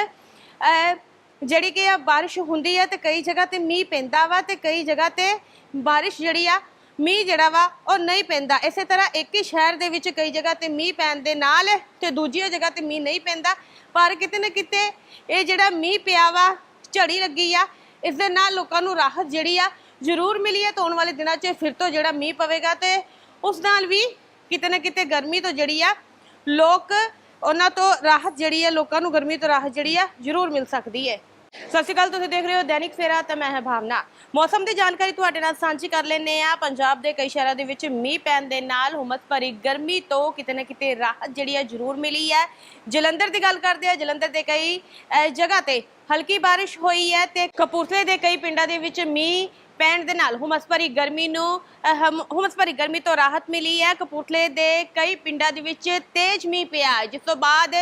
ਜਿਹੜੀ ਕਿ ਆ ਬਾਰਿਸ਼ ਹੁੰਦੀ ਆ ਤੇ ਕਈ ਜਗ੍ਹਾ ਤੇ ਮੀਂਹ ਪੈਂਦਾ ਵਾ ਤੇ ਕਈ ਜਗ੍ਹਾ ਤੇ ਬਾਰਿਸ਼ ਜਿਹੜੀ ਆ, ਮੀਂਹ ਜਿਹੜਾ ਵਾ ਉਹ ਨਹੀਂ ਪੈਂਦਾ। ਇਸੇ ਤਰ੍ਹਾਂ ਇੱਕ ਹੀ ਸ਼ਹਿਰ ਦੇ ਵਿੱਚ ਕਈ ਜਗ੍ਹਾ ਤੇ ਮੀਂਹ ਪੈਣ ਦੇ ਨਾਲ ਤੇ ਦੂਜੀ ਜਗ੍ਹਾ ਤੇ ਮੀਂਹ ਨਹੀਂ ਪੈਂਦਾ। ਪਰ ਕਿਤੇ ਨਾ ਕਿਤੇ ਇਹ ਜਿਹੜਾ ਮੀਂਹ ਪਿਆ ਵਾ, ਝੜੀ ਲੱਗੀ ਆ, ਇਸ ਦੇ ਨਾਲ ਲੋਕਾਂ ਨੂੰ ਰਾਹਤ ਜਿਹੜੀ ਆ ਜ਼ਰੂਰ ਮਿਲੀ ਹੈ ਤਾਂ ਆਉਣ ਵਾਲੇ ਦਿਨਾਂ 'ਚ ਫਿਰ ਤੋਂ ਜਿਹੜਾ ਮੀਂਹ ਪਵੇਗਾ ਤੇ ਉਸ ਨਾਲ ਵੀ ਕਿਤੇ ਨਾ ਕਿਤੇ ਗਰਮੀ ਤੋਂ ਜਿਹੜੀ ਆ, ਲੋਕ ਉਹਨਾਂ ਤੋਂ ਰਾਹਤ ਜਿਹੜੀ ਹੈ, ਲੋਕਾਂ ਨੂੰ ਗਰਮੀ ਤੋਂ ਰਾਹਤ ਜਿਹੜੀ ਹੈ, ਜ਼ਰੂਰ ਮਿਲ ਸਕਦੀ ਹੈ। ਸਤਿ ਸ਼੍ਰੀ ਅਕਾਲ, ਤੁਸੀਂ ਦੇਖ ਰਹੇ ਹੋ ਦੈਨਿਕ ਸਵੇਰਾ, ਤੇ ਮੈਂ ਹਾਂ ਭਾਵਨਾ। ਮੌਸਮ ਦੀ ਜਾਣਕਾਰੀ ਤੁਹਾਡੇ ਨਾਲ ਸਾਂਝੀ ਕਰ ਲੈਂਦੇ ਆ ਪੰਜਾਬ ਦੇ ਕਈ ਸ਼ਹਿਰਾਂ ਦੇ ਵਿੱਚ ਮੀਂਹ ਪੈਣ ਦੇ ਨਾਲ ਹੁਮਸ ਭਰੀ ਗਰਮੀ ਤੋਂ ਕਿਤੇ ਨਾ ਕਿਤੇ ਰਾਹਤ ਜਿਹੜੀ ਹੈ, ਜ਼ਰੂਰ ਮਿਲੀ ਹੈ। ਜਲੰਧਰ ਦੀ ਗੱਲ ਕਰਦੇ ਆ ਜਲੰਧਰ ਦੇ ਕਈ ਜਗ੍ਹਾ ਤੇ ਹਲਕੀ ਬਾਰਿਸ਼ ਹੋਈ ਹੈ ਤੇ ਕਪੂਰਥਲੇ ਦੇ ਕਈ ਪਿੰਡਾਂ ਦੇ ਵਿੱਚ ਮੀਂਹ ਪੈਣ ਦੇ ਨਾਲ ਹੁਮਸ ਭਰੀ ਗਰਮੀ ਨੂੰ ਹਮ- ਹੁਮਸ ਭਰੀ ਗਰਮੀ ਤੋਂ ਰਾਹਤ ਮਿਲੀ ਹੈ। ਕਪੂਰਥਲੇ ਦੇ ਕਈ ਪਿੰਡਾਂ ਦੇ ਵਿੱਚ ਤੇਜ਼ ਮੀਂਹ ਪਿਆ ਜਿਸ ਤੋਂ ਬਾਅਦ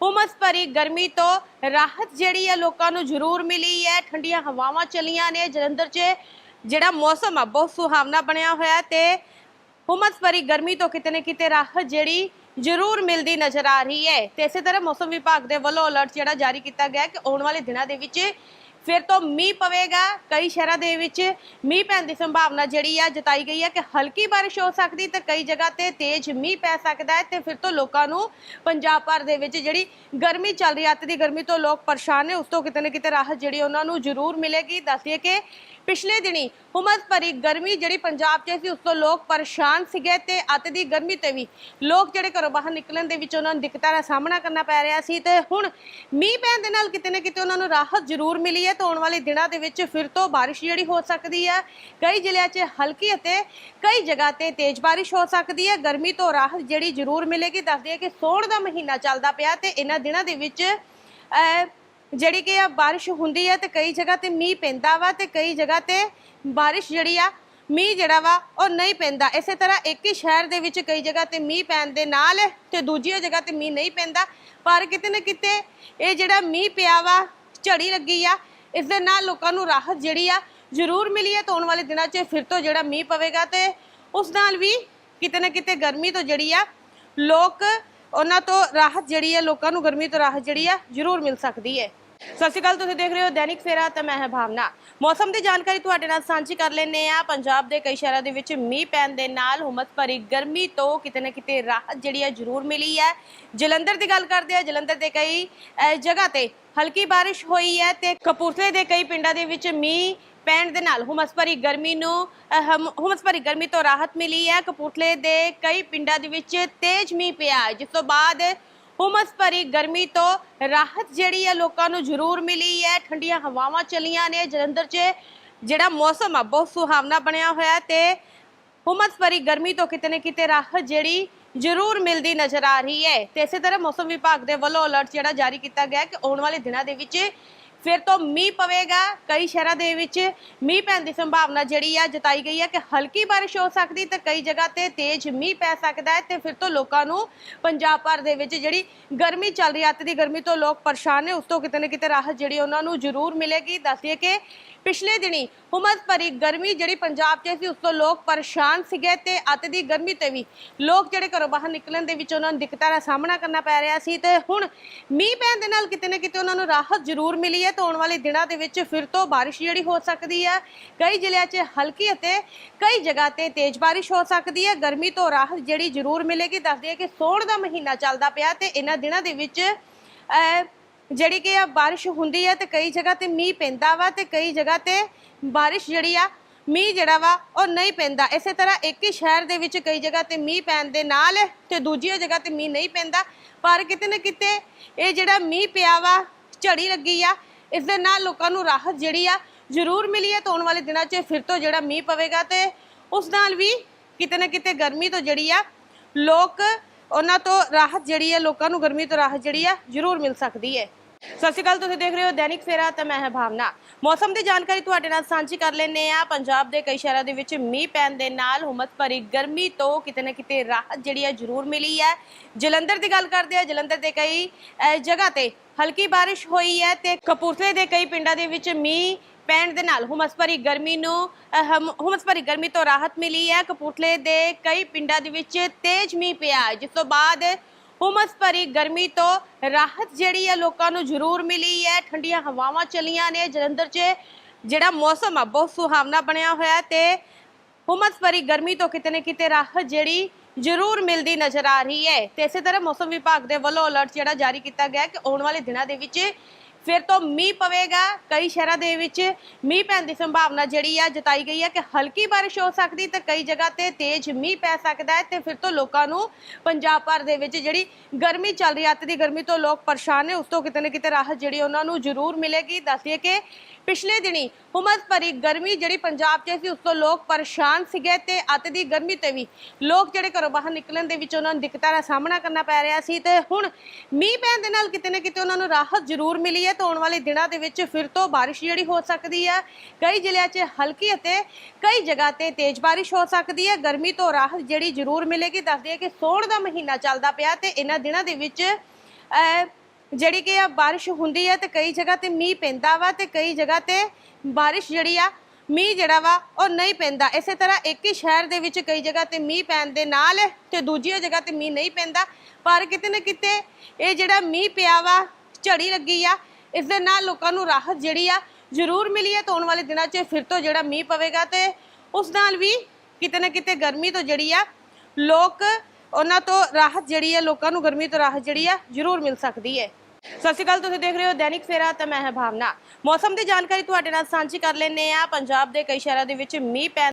ਹੁਮਸ ਭਰੀ ਗਰਮੀ ਤੋਂ ਰਾਹਤ ਜਿਹੜੀ ਹੈ ਲੋਕਾਂ ਨੂੰ ਜ਼ਰੂਰ ਮਿਲੀ ਹੈ। ਠੰਡੀਆਂ ਹਵਾਵਾਂ ਚੱਲੀਆਂ ਨੇ। ਜਲੰਧਰ 'ਚ ਜਿਹੜਾ ਮੌਸਮ ਆ, ਬਹੁਤ ਸੁਹਾਵਣਾ ਬਣਿਆ ਹੋਇਆ ਤੇ ਹੁਮਸ ਭਰੀ ਗਰਮੀ ਤੋਂ ਕਿਤੇ ਨਾ ਕਿਤੇ ਰਾਹਤ ਜਿਹੜੀ ਜ਼ਰੂਰ ਮਿਲਦੀ ਨਜ਼ਰ ਆ ਰਹੀ ਹੈ। ਤੇ ਇਸੇ ਤਰ੍ਹਾਂ ਮੌਸਮ ਵਿਭਾਗ ਦੇ ਵੱਲੋਂ ਅਲਰਟ ਜਿਹੜਾ ਜਾਰੀ ਕੀਤਾ ਗਿਆ ਕਿ ਆਉਣ ਵਾਲੇ ਦਿਨਾਂ ਦੇ ਵਿੱਚ ਫਿਰ ਤੋਂ ਮੀਂਹ ਪਵੇਗਾ ਕਈ ਸ਼ਹਿਰਾਂ ਦੇ ਵਿੱਚ। ਮੀਂਹ ਪੈਣ ਦੀ ਸੰਭਾਵਨਾ ਜਿਹੜੀ ਆ ਜਤਾਈ ਗਈ ਹੈ ਕਿ ਹਲਕੀ ਬਾਰਿਸ਼ ਹੋ ਸਕਦੀ ਤੇ ਕਈ ਜਗ੍ਹਾ ਤੇ ਤੇਜ਼ ਮੀਂਹ ਪੈ ਸਕਦਾ ਹੈ ਤੇ ਫਿਰ ਤੋਂ ਲੋਕਾਂ ਨੂੰ ਪੰਜਾਬ ਭਰ ਦੇ ਵਿੱਚ ਜਿਹੜੀ ਗਰਮੀ ਚੱਲ ਰਹੀ ਹੈ ਅੱਤ ਦੀ ਗਰਮੀ ਤੋਂ ਲੋਕ ਪਰੇਸ਼ਾਨ ਨੇ, ਉਸ ਤੋਂ ਕਿਤੇ ਨਾ ਕਿਤੇ ਰਾਹਤ ਜਿਹੜੀ ਉਹਨਾਂ ਨੂੰ ਜ਼ਰੂਰ ਮਿਲੇਗੀ। ਦੱਸਦੀਏ ਕਿ ਪਿਛਲੇ ਦਿਨੀ ਹੁਮਸ ਭਰੀ ਗਰਮੀ ਜਿਹੜੀ ਪੰਜਾਬ 'ਚ ਸੀ, ਉਸ ਤੋਂ ਲੋਕ ਪਰੇਸ਼ਾਨ ਸੀਗੇ ਤੇ ਅੱਤ ਦੀ ਗਰਮੀ ਤੇ ਵੀ। ਲੋਕ ਜਿਹੜੇ ਘਰੋਂ ਬਾਹਰ ਨਿਕਲਣ ਦੇ ਵਿੱਚ ਉਹਨਾਂ ਨੂੰ ਦਿੱਕਤਾਂ ਦਾ ਸਾਹਮਣਾ ਕਰਨਾ ਪੈ ਰਿਹਾ ਸੀ ਤੇ ਹੁਣ ਮੀਂਹ ਪੈਣ ਦੇ ਨਾਲ ਕਿਤੇ ਨਾ ਕਿਤੇ ਉਹਨਾਂ ਨੂੰ ਰਾਹਤ ਜ਼ਰੂਰ ਮਿਲੀ ਹੈ ਤੇ ਆਉਣ ਵਾਲੇ ਦਿਨਾਂ ਦੇ ਵਿੱਚ ਫਿਰ ਤੋਂ ਬਾਰਿਸ਼ ਜਿਹੜੀ ਹੋ ਸਕਦੀ ਹੈ। ਕਈ ਜ਼ਿਲ੍ਹਿਆਂ 'ਚ ਹਲਕੀ ਅਤੇ ਕਈ ਜਗ੍ਹਾ ਤੇ ਤੇਜ਼ ਬਾਰਿਸ਼ ਹੋ ਸਕਦੀ ਹੈ। ਗਰਮੀ ਤੋਂ ਰਾਹਤ ਜਿਹੜੀ ਜ਼ਰੂਰ ਮਿਲੇਗੀ। ਦੱਸਦੀ ਹੈ ਕਿ ਸੋਣ ਦਾ ਮਹੀਨਾ ਚੱਲਦਾ ਪਿਆ ਤੇ ਇਹਨਾਂ ਦਿਨਾਂ ਦੇ ਵਿੱਚ ਜਿਹੜੀ ਕਿ ਆ ਬਾਰਿਸ਼ ਹੁੰਦੀ ਆ ਤੇ ਕਈ ਜਗ੍ਹਾ ਤੇ ਮੀਂਹ ਪੈਂਦਾ ਵਾ ਤੇ ਕਈ ਜਗ੍ਹਾ ਤੇ ਬਾਰਿਸ਼ ਜਿਹੜੀ ਆ, ਮੀਂਹ ਜਿਹੜਾ ਵਾ ਉਹ ਨਹੀਂ ਪੈਂਦਾ। ਇਸੇ ਤਰ੍ਹਾਂ ਇੱਕ ਹੀ ਸ਼ਹਿਰ ਦੇ ਵਿੱਚ ਕਈ ਜਗ੍ਹਾ ਤੇ ਮੀਂਹ ਪੈਣ ਦੇ ਨਾਲ ਤੇ ਦੂਜੀ ਜਗ੍ਹਾ ਤੇ ਮੀਂਹ ਨਹੀਂ ਪੈਂਦਾ। ਪਰ ਕਿਤੇ ਨਾ ਕਿਤੇ ਇਹ ਜਿਹੜਾ ਮੀਂਹ ਪਿਆ ਵਾ, ਝੜੀ ਲੱਗੀ ਆ, ਇਸ ਦੇ ਨਾਲ ਲੋਕਾਂ ਨੂੰ ਰਾਹਤ ਜਿਹੜੀ ਆ ਜ਼ਰੂਰ ਮਿਲੀ ਹੈ ਤੇ ਆਉਣ ਵਾਲੇ ਦਿਨਾਂ 'ਚ ਫਿਰ ਤੋਂ ਜਿਹੜਾ ਮੀਂਹ ਪਵੇਗਾ ਤੇ ਉਸ ਨਾਲ ਵੀ ਕਿਤੇ ਨਾ ਕਿਤੇ ਗਰਮੀ ਤੋਂ ਜਿਹੜੀ ਆ ਲੋਕ ਉਹਨਾਂ ਤੋਂ ਰਾਹਤ ਜਿਹੜੀ ਹੈ, ਲੋਕਾਂ ਨੂੰ ਗਰਮੀ ਤੋਂ ਰਾਹਤ ਜਿਹੜੀ ਹੈ, ਜ਼ਰੂਰ ਮਿਲ ਸਕਦੀ ਹੈ। ਸਤਿ ਸ਼੍ਰੀ ਅਕਾਲ, ਤੁਸੀਂ ਦੇਖ ਰਹੇ ਹੋ ਦੈਨਿਕ ਸਵੇਰਾ ਤੇ ਮੈਂ ਹਾਂ ਭਾਵਨਾ। ਮੌਸਮ ਦੀ ਜਾਣਕਾਰੀ ਤੁਹਾਡੇ ਨਾਲ ਸਾਂਝੀ ਕਰ ਲੈਂਦੇ ਆ ਪੰਜਾਬ ਦੇ ਕਈ ਸ਼ਹਿਰਾਂ ਦੇ ਵਿੱਚ ਮੀਂਹ ਪੈਣ ਦੇ ਨਾਲ ਹੁਮਸ ਭਰੀ ਗਰਮੀ ਤੋਂ ਕਿਤੇ ਨਾ ਕਿਤੇ ਰਾਹਤ ਜਿਹੜੀ ਹੈ, ਜ਼ਰੂਰ ਮਿਲੀ ਹੈ। ਜਲੰਧਰ ਦੀ ਗੱਲ ਕਰਦੇ ਆ ਜਲੰਧਰ ਦੇ ਕਈ ਜਗ੍ਹਾ ਤੇ ਹਲਕੀ ਬਾਰਿਸ਼ ਹੋਈ ਹੈ ਤੇ ਕਪੂਰਥਲੇ ਦੇ ਕਈ ਪਿੰਡਾਂ ਦੇ ਵਿੱਚ ਮੀਂਹ ਪੈਣ ਦੇ ਨਾਲ ਹੁਮਸ ਭਰੀ ਗਰਮੀ ਨੂੰ ਹਮ- ਹੁਮਸ ਭਰੀ ਗਰਮੀ ਤੋਂ ਰਾਹਤ ਮਿਲੀ ਹੈ। ਕਪੂਰਥਲੇ ਦੇ ਕਈ ਪਿੰਡਾਂ ਦੇ ਵਿੱਚ ਤੇਜ਼ ਮੀਂਹ ਪਿਆ ਜਿਸ ਤੋਂ ਬਾਅਦ ਹੁਮਸ ਭਰੀ ਗਰਮੀ ਤੋਂ ਰਾਹਤ ਜਿਹੜੀ ਹੈ ਲੋਕਾਂ ਨੂੰ ਜ਼ਰੂਰ ਮਿਲੀ ਹੈ। ਠੰਡੀਆਂ ਹਵਾਵਾਂ ਚੱਲੀਆਂ ਨੇ। ਜਲੰਧਰ 'ਚ ਜਿਹੜਾ ਮੌਸਮ ਆ, ਬਹੁਤ ਸੁਹਾਵਣਾ ਬਣਿਆ ਹੋਇਆ ਤੇ ਹੁਮਸ ਭਰੀ ਗਰਮੀ ਤੋਂ ਕਿਤੇ ਨਾ ਕਿਤੇ ਰਾਹਤ ਜਿਹੜੀ ਜ਼ਰੂਰ ਮਿਲਦੀ ਨਜ਼ਰ ਆ ਰਹੀ ਹੈ। ਤੇ ਇਸੇ ਤਰ੍ਹਾਂ ਮੌਸਮ ਵਿਭਾਗ ਦੇ ਵੱਲੋਂ ਅਲਰਟ ਜਿਹੜਾ ਜਾਰੀ ਕੀਤਾ ਗਿਆ ਕਿ ਆਉਣ ਵਾਲੇ ਦਿਨਾਂ ਦੇ ਵਿੱਚ ਫਿਰ ਤੋਂ ਮੀਂਹ ਪਵੇਗਾ ਕਈ ਸ਼ਹਿਰਾਂ ਦੇ ਵਿੱਚ। ਮੀਂਹ ਪੈਣ ਦੀ ਸੰਭਾਵਨਾ ਜਿਹੜੀ ਆ ਜਤਾਈ ਗਈ ਹੈ ਕਿ ਹਲਕੀ ਬਾਰਿਸ਼ ਹੋ ਸਕਦੀ ਤੇ ਕਈ ਜਗ੍ਹਾ ਤੇ ਤੇਜ਼ ਮੀਂਹ ਪੈ ਸਕਦਾ ਹੈ ਤੇ ਫਿਰ ਤੋਂ ਲੋਕਾਂ ਨੂੰ ਪੰਜਾਬ ਭਰ ਦੇ ਵਿੱਚ ਜਿਹੜੀ ਗਰਮੀ ਚੱਲ ਰਹੀ ਹੈ ਅੱਤ ਦੀ ਗਰਮੀ ਤੋਂ ਲੋਕ ਪਰੇਸ਼ਾਨ ਨੇ, ਉਸ ਤੋਂ ਕਿਤੇ ਨਾ ਕਿਤੇ ਰਾਹਤ ਜਿਹੜੀ ਉਹਨਾਂ ਨੂੰ ਜ਼ਰੂਰ ਮਿਲੇਗੀ। ਦੱਸਦੀਏ ਕਿ ਪਿਛਲੇ ਦਿਨੀ ਹੁਮਸ ਭਰੀ ਗਰਮੀ ਜਿਹੜੀ ਪੰਜਾਬ 'ਚ ਸੀ, ਉਸ ਤੋਂ ਲੋਕ ਪਰੇਸ਼ਾਨ ਸੀਗੇ ਤੇ ਅੱਤ ਦੀ ਗਰਮੀ ਤੇ ਵੀ। ਲੋਕ ਜਿਹੜੇ ਘਰੋਂ ਬਾਹਰ ਨਿਕਲਣ ਦੇ ਵਿੱਚ ਉਹਨਾਂ ਨੂੰ ਦਿੱਕਤਾਂ ਦਾ ਸਾਹਮਣਾ ਕਰਨਾ ਪੈ ਰਿਹਾ ਸੀ ਤੇ ਹੁਣ ਮੀਂਹ ਪੈਣ ਦੇ ਨਾਲ ਕਿਤੇ ਨਾ ਕਿਤੇ ਉਹਨਾਂ ਨੂੰ ਰਾਹਤ ਜ਼ਰੂਰ ਮਿਲੀ ਹੈ ਤੇ ਆਉਣ ਵਾਲੇ ਦਿਨਾਂ ਦੇ ਵਿੱਚ ਫਿਰ ਤੋਂ ਬਾਰਿਸ਼ ਜਿਹੜੀ ਹੋ ਸਕਦੀ ਹੈ, ਕਈ ਜ਼ਿਲ੍ਹਿਆਂ 'ਚ ਹਲਕੀ ਅਤੇ ਕਈ ਜਗ੍ਹਾ ਤੇ ਤੇਜ਼ ਬਾਰਿਸ਼ ਹੋ ਸਕਦੀ ਹੈ। ਗਰਮੀ ਤੋਂ ਰਾਹਤ ਜਿਹੜੀ ਜ਼ਰੂਰ ਮਿਲੇਗੀ। ਦੱਸਦੀ ਹੈ ਕਿ ਸੋਣ ਦਾ ਮਹੀਨਾ ਚੱਲਦਾ ਪਿਆ ਤੇ ਇਹਨਾਂ ਦਿਨਾਂ ਦੇ ਵਿੱਚ ਜਿਹੜੀ ਕਿ ਆ ਬਾਰਿਸ਼ ਹੁੰਦੀ ਹੈ ਤੇ ਕਈ ਜਗ੍ਹਾ ਤੇ ਮੀਂਹ ਪੈਂਦਾ ਵਾ ਤੇ ਕਈ ਜਗ੍ਹਾ ਤੇ ਬਾਰਿਸ਼ ਜਿਹੜੀ ਆ, ਮੀਂਹ ਜਿਹੜਾ ਵਾ ਉਹ ਨਹੀਂ ਪੈਂਦਾ। ਇਸੇ ਤਰ੍ਹਾਂ ਇੱਕ ਹੀ ਸ਼ਹਿਰ ਦੇ ਵਿੱਚ ਕਈ ਜਗ੍ਹਾ ਤੇ ਮੀਂਹ ਪੈਣ ਦੇ ਨਾਲ ਤੇ ਦੂਜੀ ਜਗ੍ਹਾ ਤੇ ਮੀਂਹ ਨਹੀਂ ਪੈਂਦਾ। ਪਰ ਕਿਤੇ ਨਾ ਕਿਤੇ ਇਹ ਜਿਹੜਾ ਮੀਂਹ ਪਿਆ ਵਾ, ਝੜੀ ਲੱਗੀ ਆ, ਇਸ ਦੇ ਨਾਲ ਲੋਕਾਂ ਨੂੰ ਰਾਹਤ ਜਿਹੜੀ ਆ ਜ਼ਰੂਰ ਮਿਲੀ ਹੈ ਤੇ ਆਉਣ ਵਾਲੇ ਦਿਨਾਂ 'ਚ ਫਿਰ ਤੋਂ ਜਿਹੜਾ ਮੀਂਹ ਪਵੇਗਾ ਤੇ ਉਸ ਨਾਲ ਵੀ ਕਿਤੇ ਨਾ ਕਿਤੇ ਗਰਮੀ ਤੋਂ ਜਿਹੜੀ ਆ, ਲੋਕ ਉਹਨਾਂ ਤੋਂ ਰਾਹਤ ਜਿਹੜੀ ਆ, ਲੋਕਾਂ ਨੂੰ ਗਰਮੀ ਤੋਂ ਰਾਹਤ ਜਿਹੜੀ ਆ ਜ਼ਰੂਰ ਮਿਲ ਸਕਦੀ ਹੈ। ਸਤਿ ਸ਼੍ਰੀ ਅਕਾਲ ਤੁਸੀਂ ਦੇਖ ਰਹੇ ਹੋ ਦੈਨਿਕ ਫੇਰਾ ਤੇ ਮੈਂ ਹਾਂ ਭਾਵਨਾ। ਮੌਸਮ ਦੀ ਜਾਣਕਾਰੀ ਤੁਹਾਡੇ ਨਾਲ ਸਾਂਝੀ ਕਰ ਲੈਂਦੇ ਆ ਪੰਜਾਬ ਦੇ ਕਈ ਸ਼ਹਿਰਾਂ ਦੇ ਵਿੱਚ ਮੀਂਹ ਪੈਣ ਦੇ ਨਾਲ ਹੁਮਸ ਭਰੀ ਗਰਮੀ ਤੋਂ ਕਿਤੇ ਨਾ ਕਿਤੇ ਰਾਹਤ ਜਿਹੜੀ ਹੈ ਜ਼ਰੂਰ ਮਿਲੀ ਹੈ। ਜਲੰਧਰ ਦੀ ਗੱਲ ਕਰਦੇ ਆ ਜਲੰਧਰ ਦੇ ਕਈ ਅਹ, ਜਗ੍ਹਾ ਤੇ ਹਲਕੀ ਬਾਰਿਸ਼ ਹੋਈ ਹੈ ਤੇ ਕਪੂਰਥਲੇ ਦੇ ਕਈ ਪਿੰਡਾਂ ਦੇ ਵਿੱਚ ਮੀਂਹ ਪੈਣ ਦੇ ਨਾਲ ਹੁਮਸ ਭਰੀ ਗਰਮੀ ਨੂੰ ਅਹ, ਹਮ- ਹੁਮਸ ਭਰੀ ਗਰਮੀ ਤੋਂ ਰਾਹਤ ਮਿਲੀ ਹੈ। ਕਪੂਰਥਲੇ ਦੇ ਕਈ ਪਿੰਡਾਂ ਦੇ ਵਿੱਚ ਤੇਜ਼ ਮੀਂਹ ਪਿਆ। ਹੈ ਜਿਸ ਤੋਂ ਬਾਅਦ ਹੁਮਸ ਭਰੀ ਗਰਮੀ ਤੋਂ ਰਾਹਤ ਜਿਹੜੀ ਹੈ ਲੋਕਾਂ ਨੂੰ ਜ਼ਰੂਰ ਮਿਲੀ ਹੈ। ਠੰਡੀਆਂ ਹਵਾਵਾਂ ਚੱਲੀਆਂ ਨੇ। ਜਲੰਧਰ 'ਚ ਜਿਹੜਾ ਮੌਸਮ ਆ, ਬਹੁਤ ਸੁਹਾਵਣਾ ਬਣਿਆ ਹੋਇਆ ਤੇ ਹੁਮਸ ਭਰੀ ਗਰਮੀ ਤੋਂ ਕਿਤੇ ਨਾ ਕਿਤੇ ਰਾਹਤ ਜਿਹੜੀ ਜ਼ਰੂਰ ਮਿਲਦੀ ਨਜ਼ਰ ਆ ਰਹੀ ਹੈ। ਤੇ ਇਸੇ ਤਰ੍ਹਾਂ ਮੌਸਮ ਵਿਭਾਗ ਦੇ ਵੱਲੋਂ ਅਲਰਟ ਜਿਹੜਾ ਜਾਰੀ ਕੀਤਾ ਗਿਆ ਕਿ ਆਉਣ ਵਾਲੇ ਦਿਨਾਂ ਦੇ ਵਿੱਚ ਫਿਰ ਤੋਂ ਮੀਂਹ ਪਵੇਗਾ ਕਈ ਸ਼ਹਿਰਾਂ ਦੇ ਵਿੱਚ। ਮੀਂਹ ਪੈਣ ਦੀ ਸੰਭਾਵਨਾ ਜਿਹੜੀ ਆ ਜਤਾਈ ਗਈ ਹੈ ਕਿ ਹਲਕੀ ਬਾਰਿਸ਼ ਹੋ ਸਕਦੀ ਤੇ ਕਈ ਜਗ੍ਹਾ ਤੇ ਤੇਜ਼ ਮੀਂਹ ਪੈ ਸਕਦਾ ਹੈ ਤੇ ਫਿਰ ਤੋਂ ਲੋਕਾਂ ਨੂੰ ਪੰਜਾਬ ਭਰ ਦੇ ਵਿੱਚ ਜਿਹੜੀ ਗਰਮੀ ਚੱਲ ਰਹੀ ਹੈ ਅੱਤ ਦੀ ਗਰਮੀ ਤੋਂ ਲੋਕ ਪਰੇਸ਼ਾਨ ਨੇ, ਉਸ ਤੋਂ ਕਿਤੇ ਨਾ ਕਿਤੇ ਰਾਹਤ ਜਿਹੜੀ ਉਹਨਾਂ ਨੂੰ ਜ਼ਰੂਰ ਮਿਲੇਗੀ। ਦੱਸਦੀਏ ਕਿ ਪਿਛਲੇ ਦਿਨੀ ਹੁਮਸ ਭਰੀ ਗਰਮੀ ਜਿਹੜੀ ਪੰਜਾਬ 'ਚ ਸੀ, ਉਸ ਤੋਂ ਲੋਕ ਪਰੇਸ਼ਾਨ ਸੀਗੇ ਤੇ ਅੱਤ ਦੀ ਗਰਮੀ ਤੇ ਵੀ। ਲੋਕ ਜਿਹੜੇ ਘਰੋਂ ਬਾਹਰ ਨਿਕਲਣ ਦੇ ਵਿੱਚ ਉਹਨਾਂ ਨੂੰ ਦਿੱਕਤਾਂ ਦਾ ਸਾਹਮਣਾ ਕਰਨਾ ਪੈ ਰਿਹਾ ਸੀ ਤੇ ਹੁਣ ਮੀਂਹ ਪੈਣ ਦੇ ਨਾਲ ਕਿਤੇ ਨਾ ਕਿਤੇ ਉਹਨਾਂ ਨੂੰ ਰਾਹਤ ਜ਼ਰੂਰ ਮਿਲੀ ਹੈ ਤੇ ਆਉਣ ਵਾਲੇ ਦਿਨਾਂ ਦੇ ਵਿੱਚ ਫਿਰ ਤੋਂ ਬਾਰਿਸ਼ ਜਿਹੜੀ ਹੋ ਸਕਦੀ ਹੈ। ਕਈ ਜ਼ਿਲ੍ਹਿਆਂ 'ਚ ਹਲਕੀ ਅਤੇ ਕਈ ਜਗ੍ਹਾ ਤੇ ਤੇਜ਼ ਬਾਰਿਸ਼ ਹੋ ਸਕਦੀ ਹੈ। ਗਰਮੀ ਤੋਂ ਰਾਹਤ ਜਿਹੜੀ ਜ਼ਰੂਰ ਮਿਲੇਗੀ। ਦੱਸਦੀ ਹੈ ਕਿ ਸੋਣ ਦਾ ਮਹੀਨਾ ਚੱਲਦਾ ਪਿਆ ਤੇ ਇਹਨਾਂ ਦਿਨਾਂ ਦੇ ਵਿੱਚ ਜਿਹੜੀ ਕਿ ਆ ਬਾਰਿਸ਼ ਹੁੰਦੀ ਆ ਤੇ ਕਈ ਜਗ੍ਹਾ ਤੇ ਮੀਂਹ ਪੈਂਦਾ ਵਾ ਤੇ ਕਈ ਜਗ੍ਹਾ ਤੇ ਬਾਰਿਸ਼ ਜਿਹੜੀ ਆ, ਮੀਂਹ ਜਿਹੜਾ ਵਾ ਉਹ ਨਹੀਂ ਪੈਂਦਾ। ਇਸੇ ਤਰ੍ਹਾਂ ਇੱਕ ਹੀ ਸ਼ਹਿਰ ਦੇ ਵਿੱਚ ਕਈ ਜਗ੍ਹਾ ਤੇ ਮੀਂਹ ਪੈਣ ਦੇ ਨਾਲ ਤੇ ਦੂਜੀ ਜਗ੍ਹਾ ਤੇ ਮੀਂਹ ਨਹੀਂ ਪੈਂਦਾ। ਪਰ ਕਿਤੇ ਨਾ ਕਿਤੇ ਇਹ ਜਿਹੜਾ ਮੀਂਹ ਪਿਆ ਵਾ, ਝੜੀ ਲੱਗੀ ਆ, ਇਸ ਦੇ ਨਾਲ ਲੋਕਾਂ ਨੂੰ ਰਾਹਤ ਜਿਹੜੀ ਆ ਜ਼ਰੂਰ ਮਿਲੀ ਹੈ ਤਾਂ ਆਉਣ ਵਾਲੇ ਦਿਨਾਂ 'ਚ ਫਿਰ ਤੋਂ ਜਿਹੜਾ ਮੀਂਹ ਪਵੇਗਾ ਤੇ ਉਸ ਨਾਲ ਵੀ ਕਿਤੇ ਨਾ ਕਿਤੇ ਗਰਮੀ ਤੋਂ ਜਿਹੜੀ ਆ, ਲੋਕ ਉਹਨਾਂ ਤੋਂ ਰਾਹਤ ਜਿਹੜੀ ਆ, ਲੋਕਾਂ ਨੂੰ ਗਰਮੀ ਤੋਂ ਰਾਹਤ ਜਿਹੜੀ ਆ ਜ਼ਰੂਰ ਮਿਲ ਸਕਦੀ ਹੈ। ਸਤਿ ਸ਼੍ਰੀ ਅਕਾਲ, ਤੁਸੀਂ ਦੇਖ ਰਹੇ ਹੋ ਦੈਨਿਕ ਫੇਰਾ ਤੇ ਮੈਂ ਹਾਂ ਭਾਵਨਾ। ਮੌਸਮ ਦੀ ਜਾਣਕਾਰੀ ਤੁਹਾਡੇ ਨਾਲ ਸਾਂਝੀ ਕਰ ਲੈਂਦੇ ਆ ਪੰਜਾਬ ਦੇ ਕਈ ਸ਼ਹਿਰਾਂ ਦੇ ਵਿੱਚ ਮੀਂਹ ਪੈ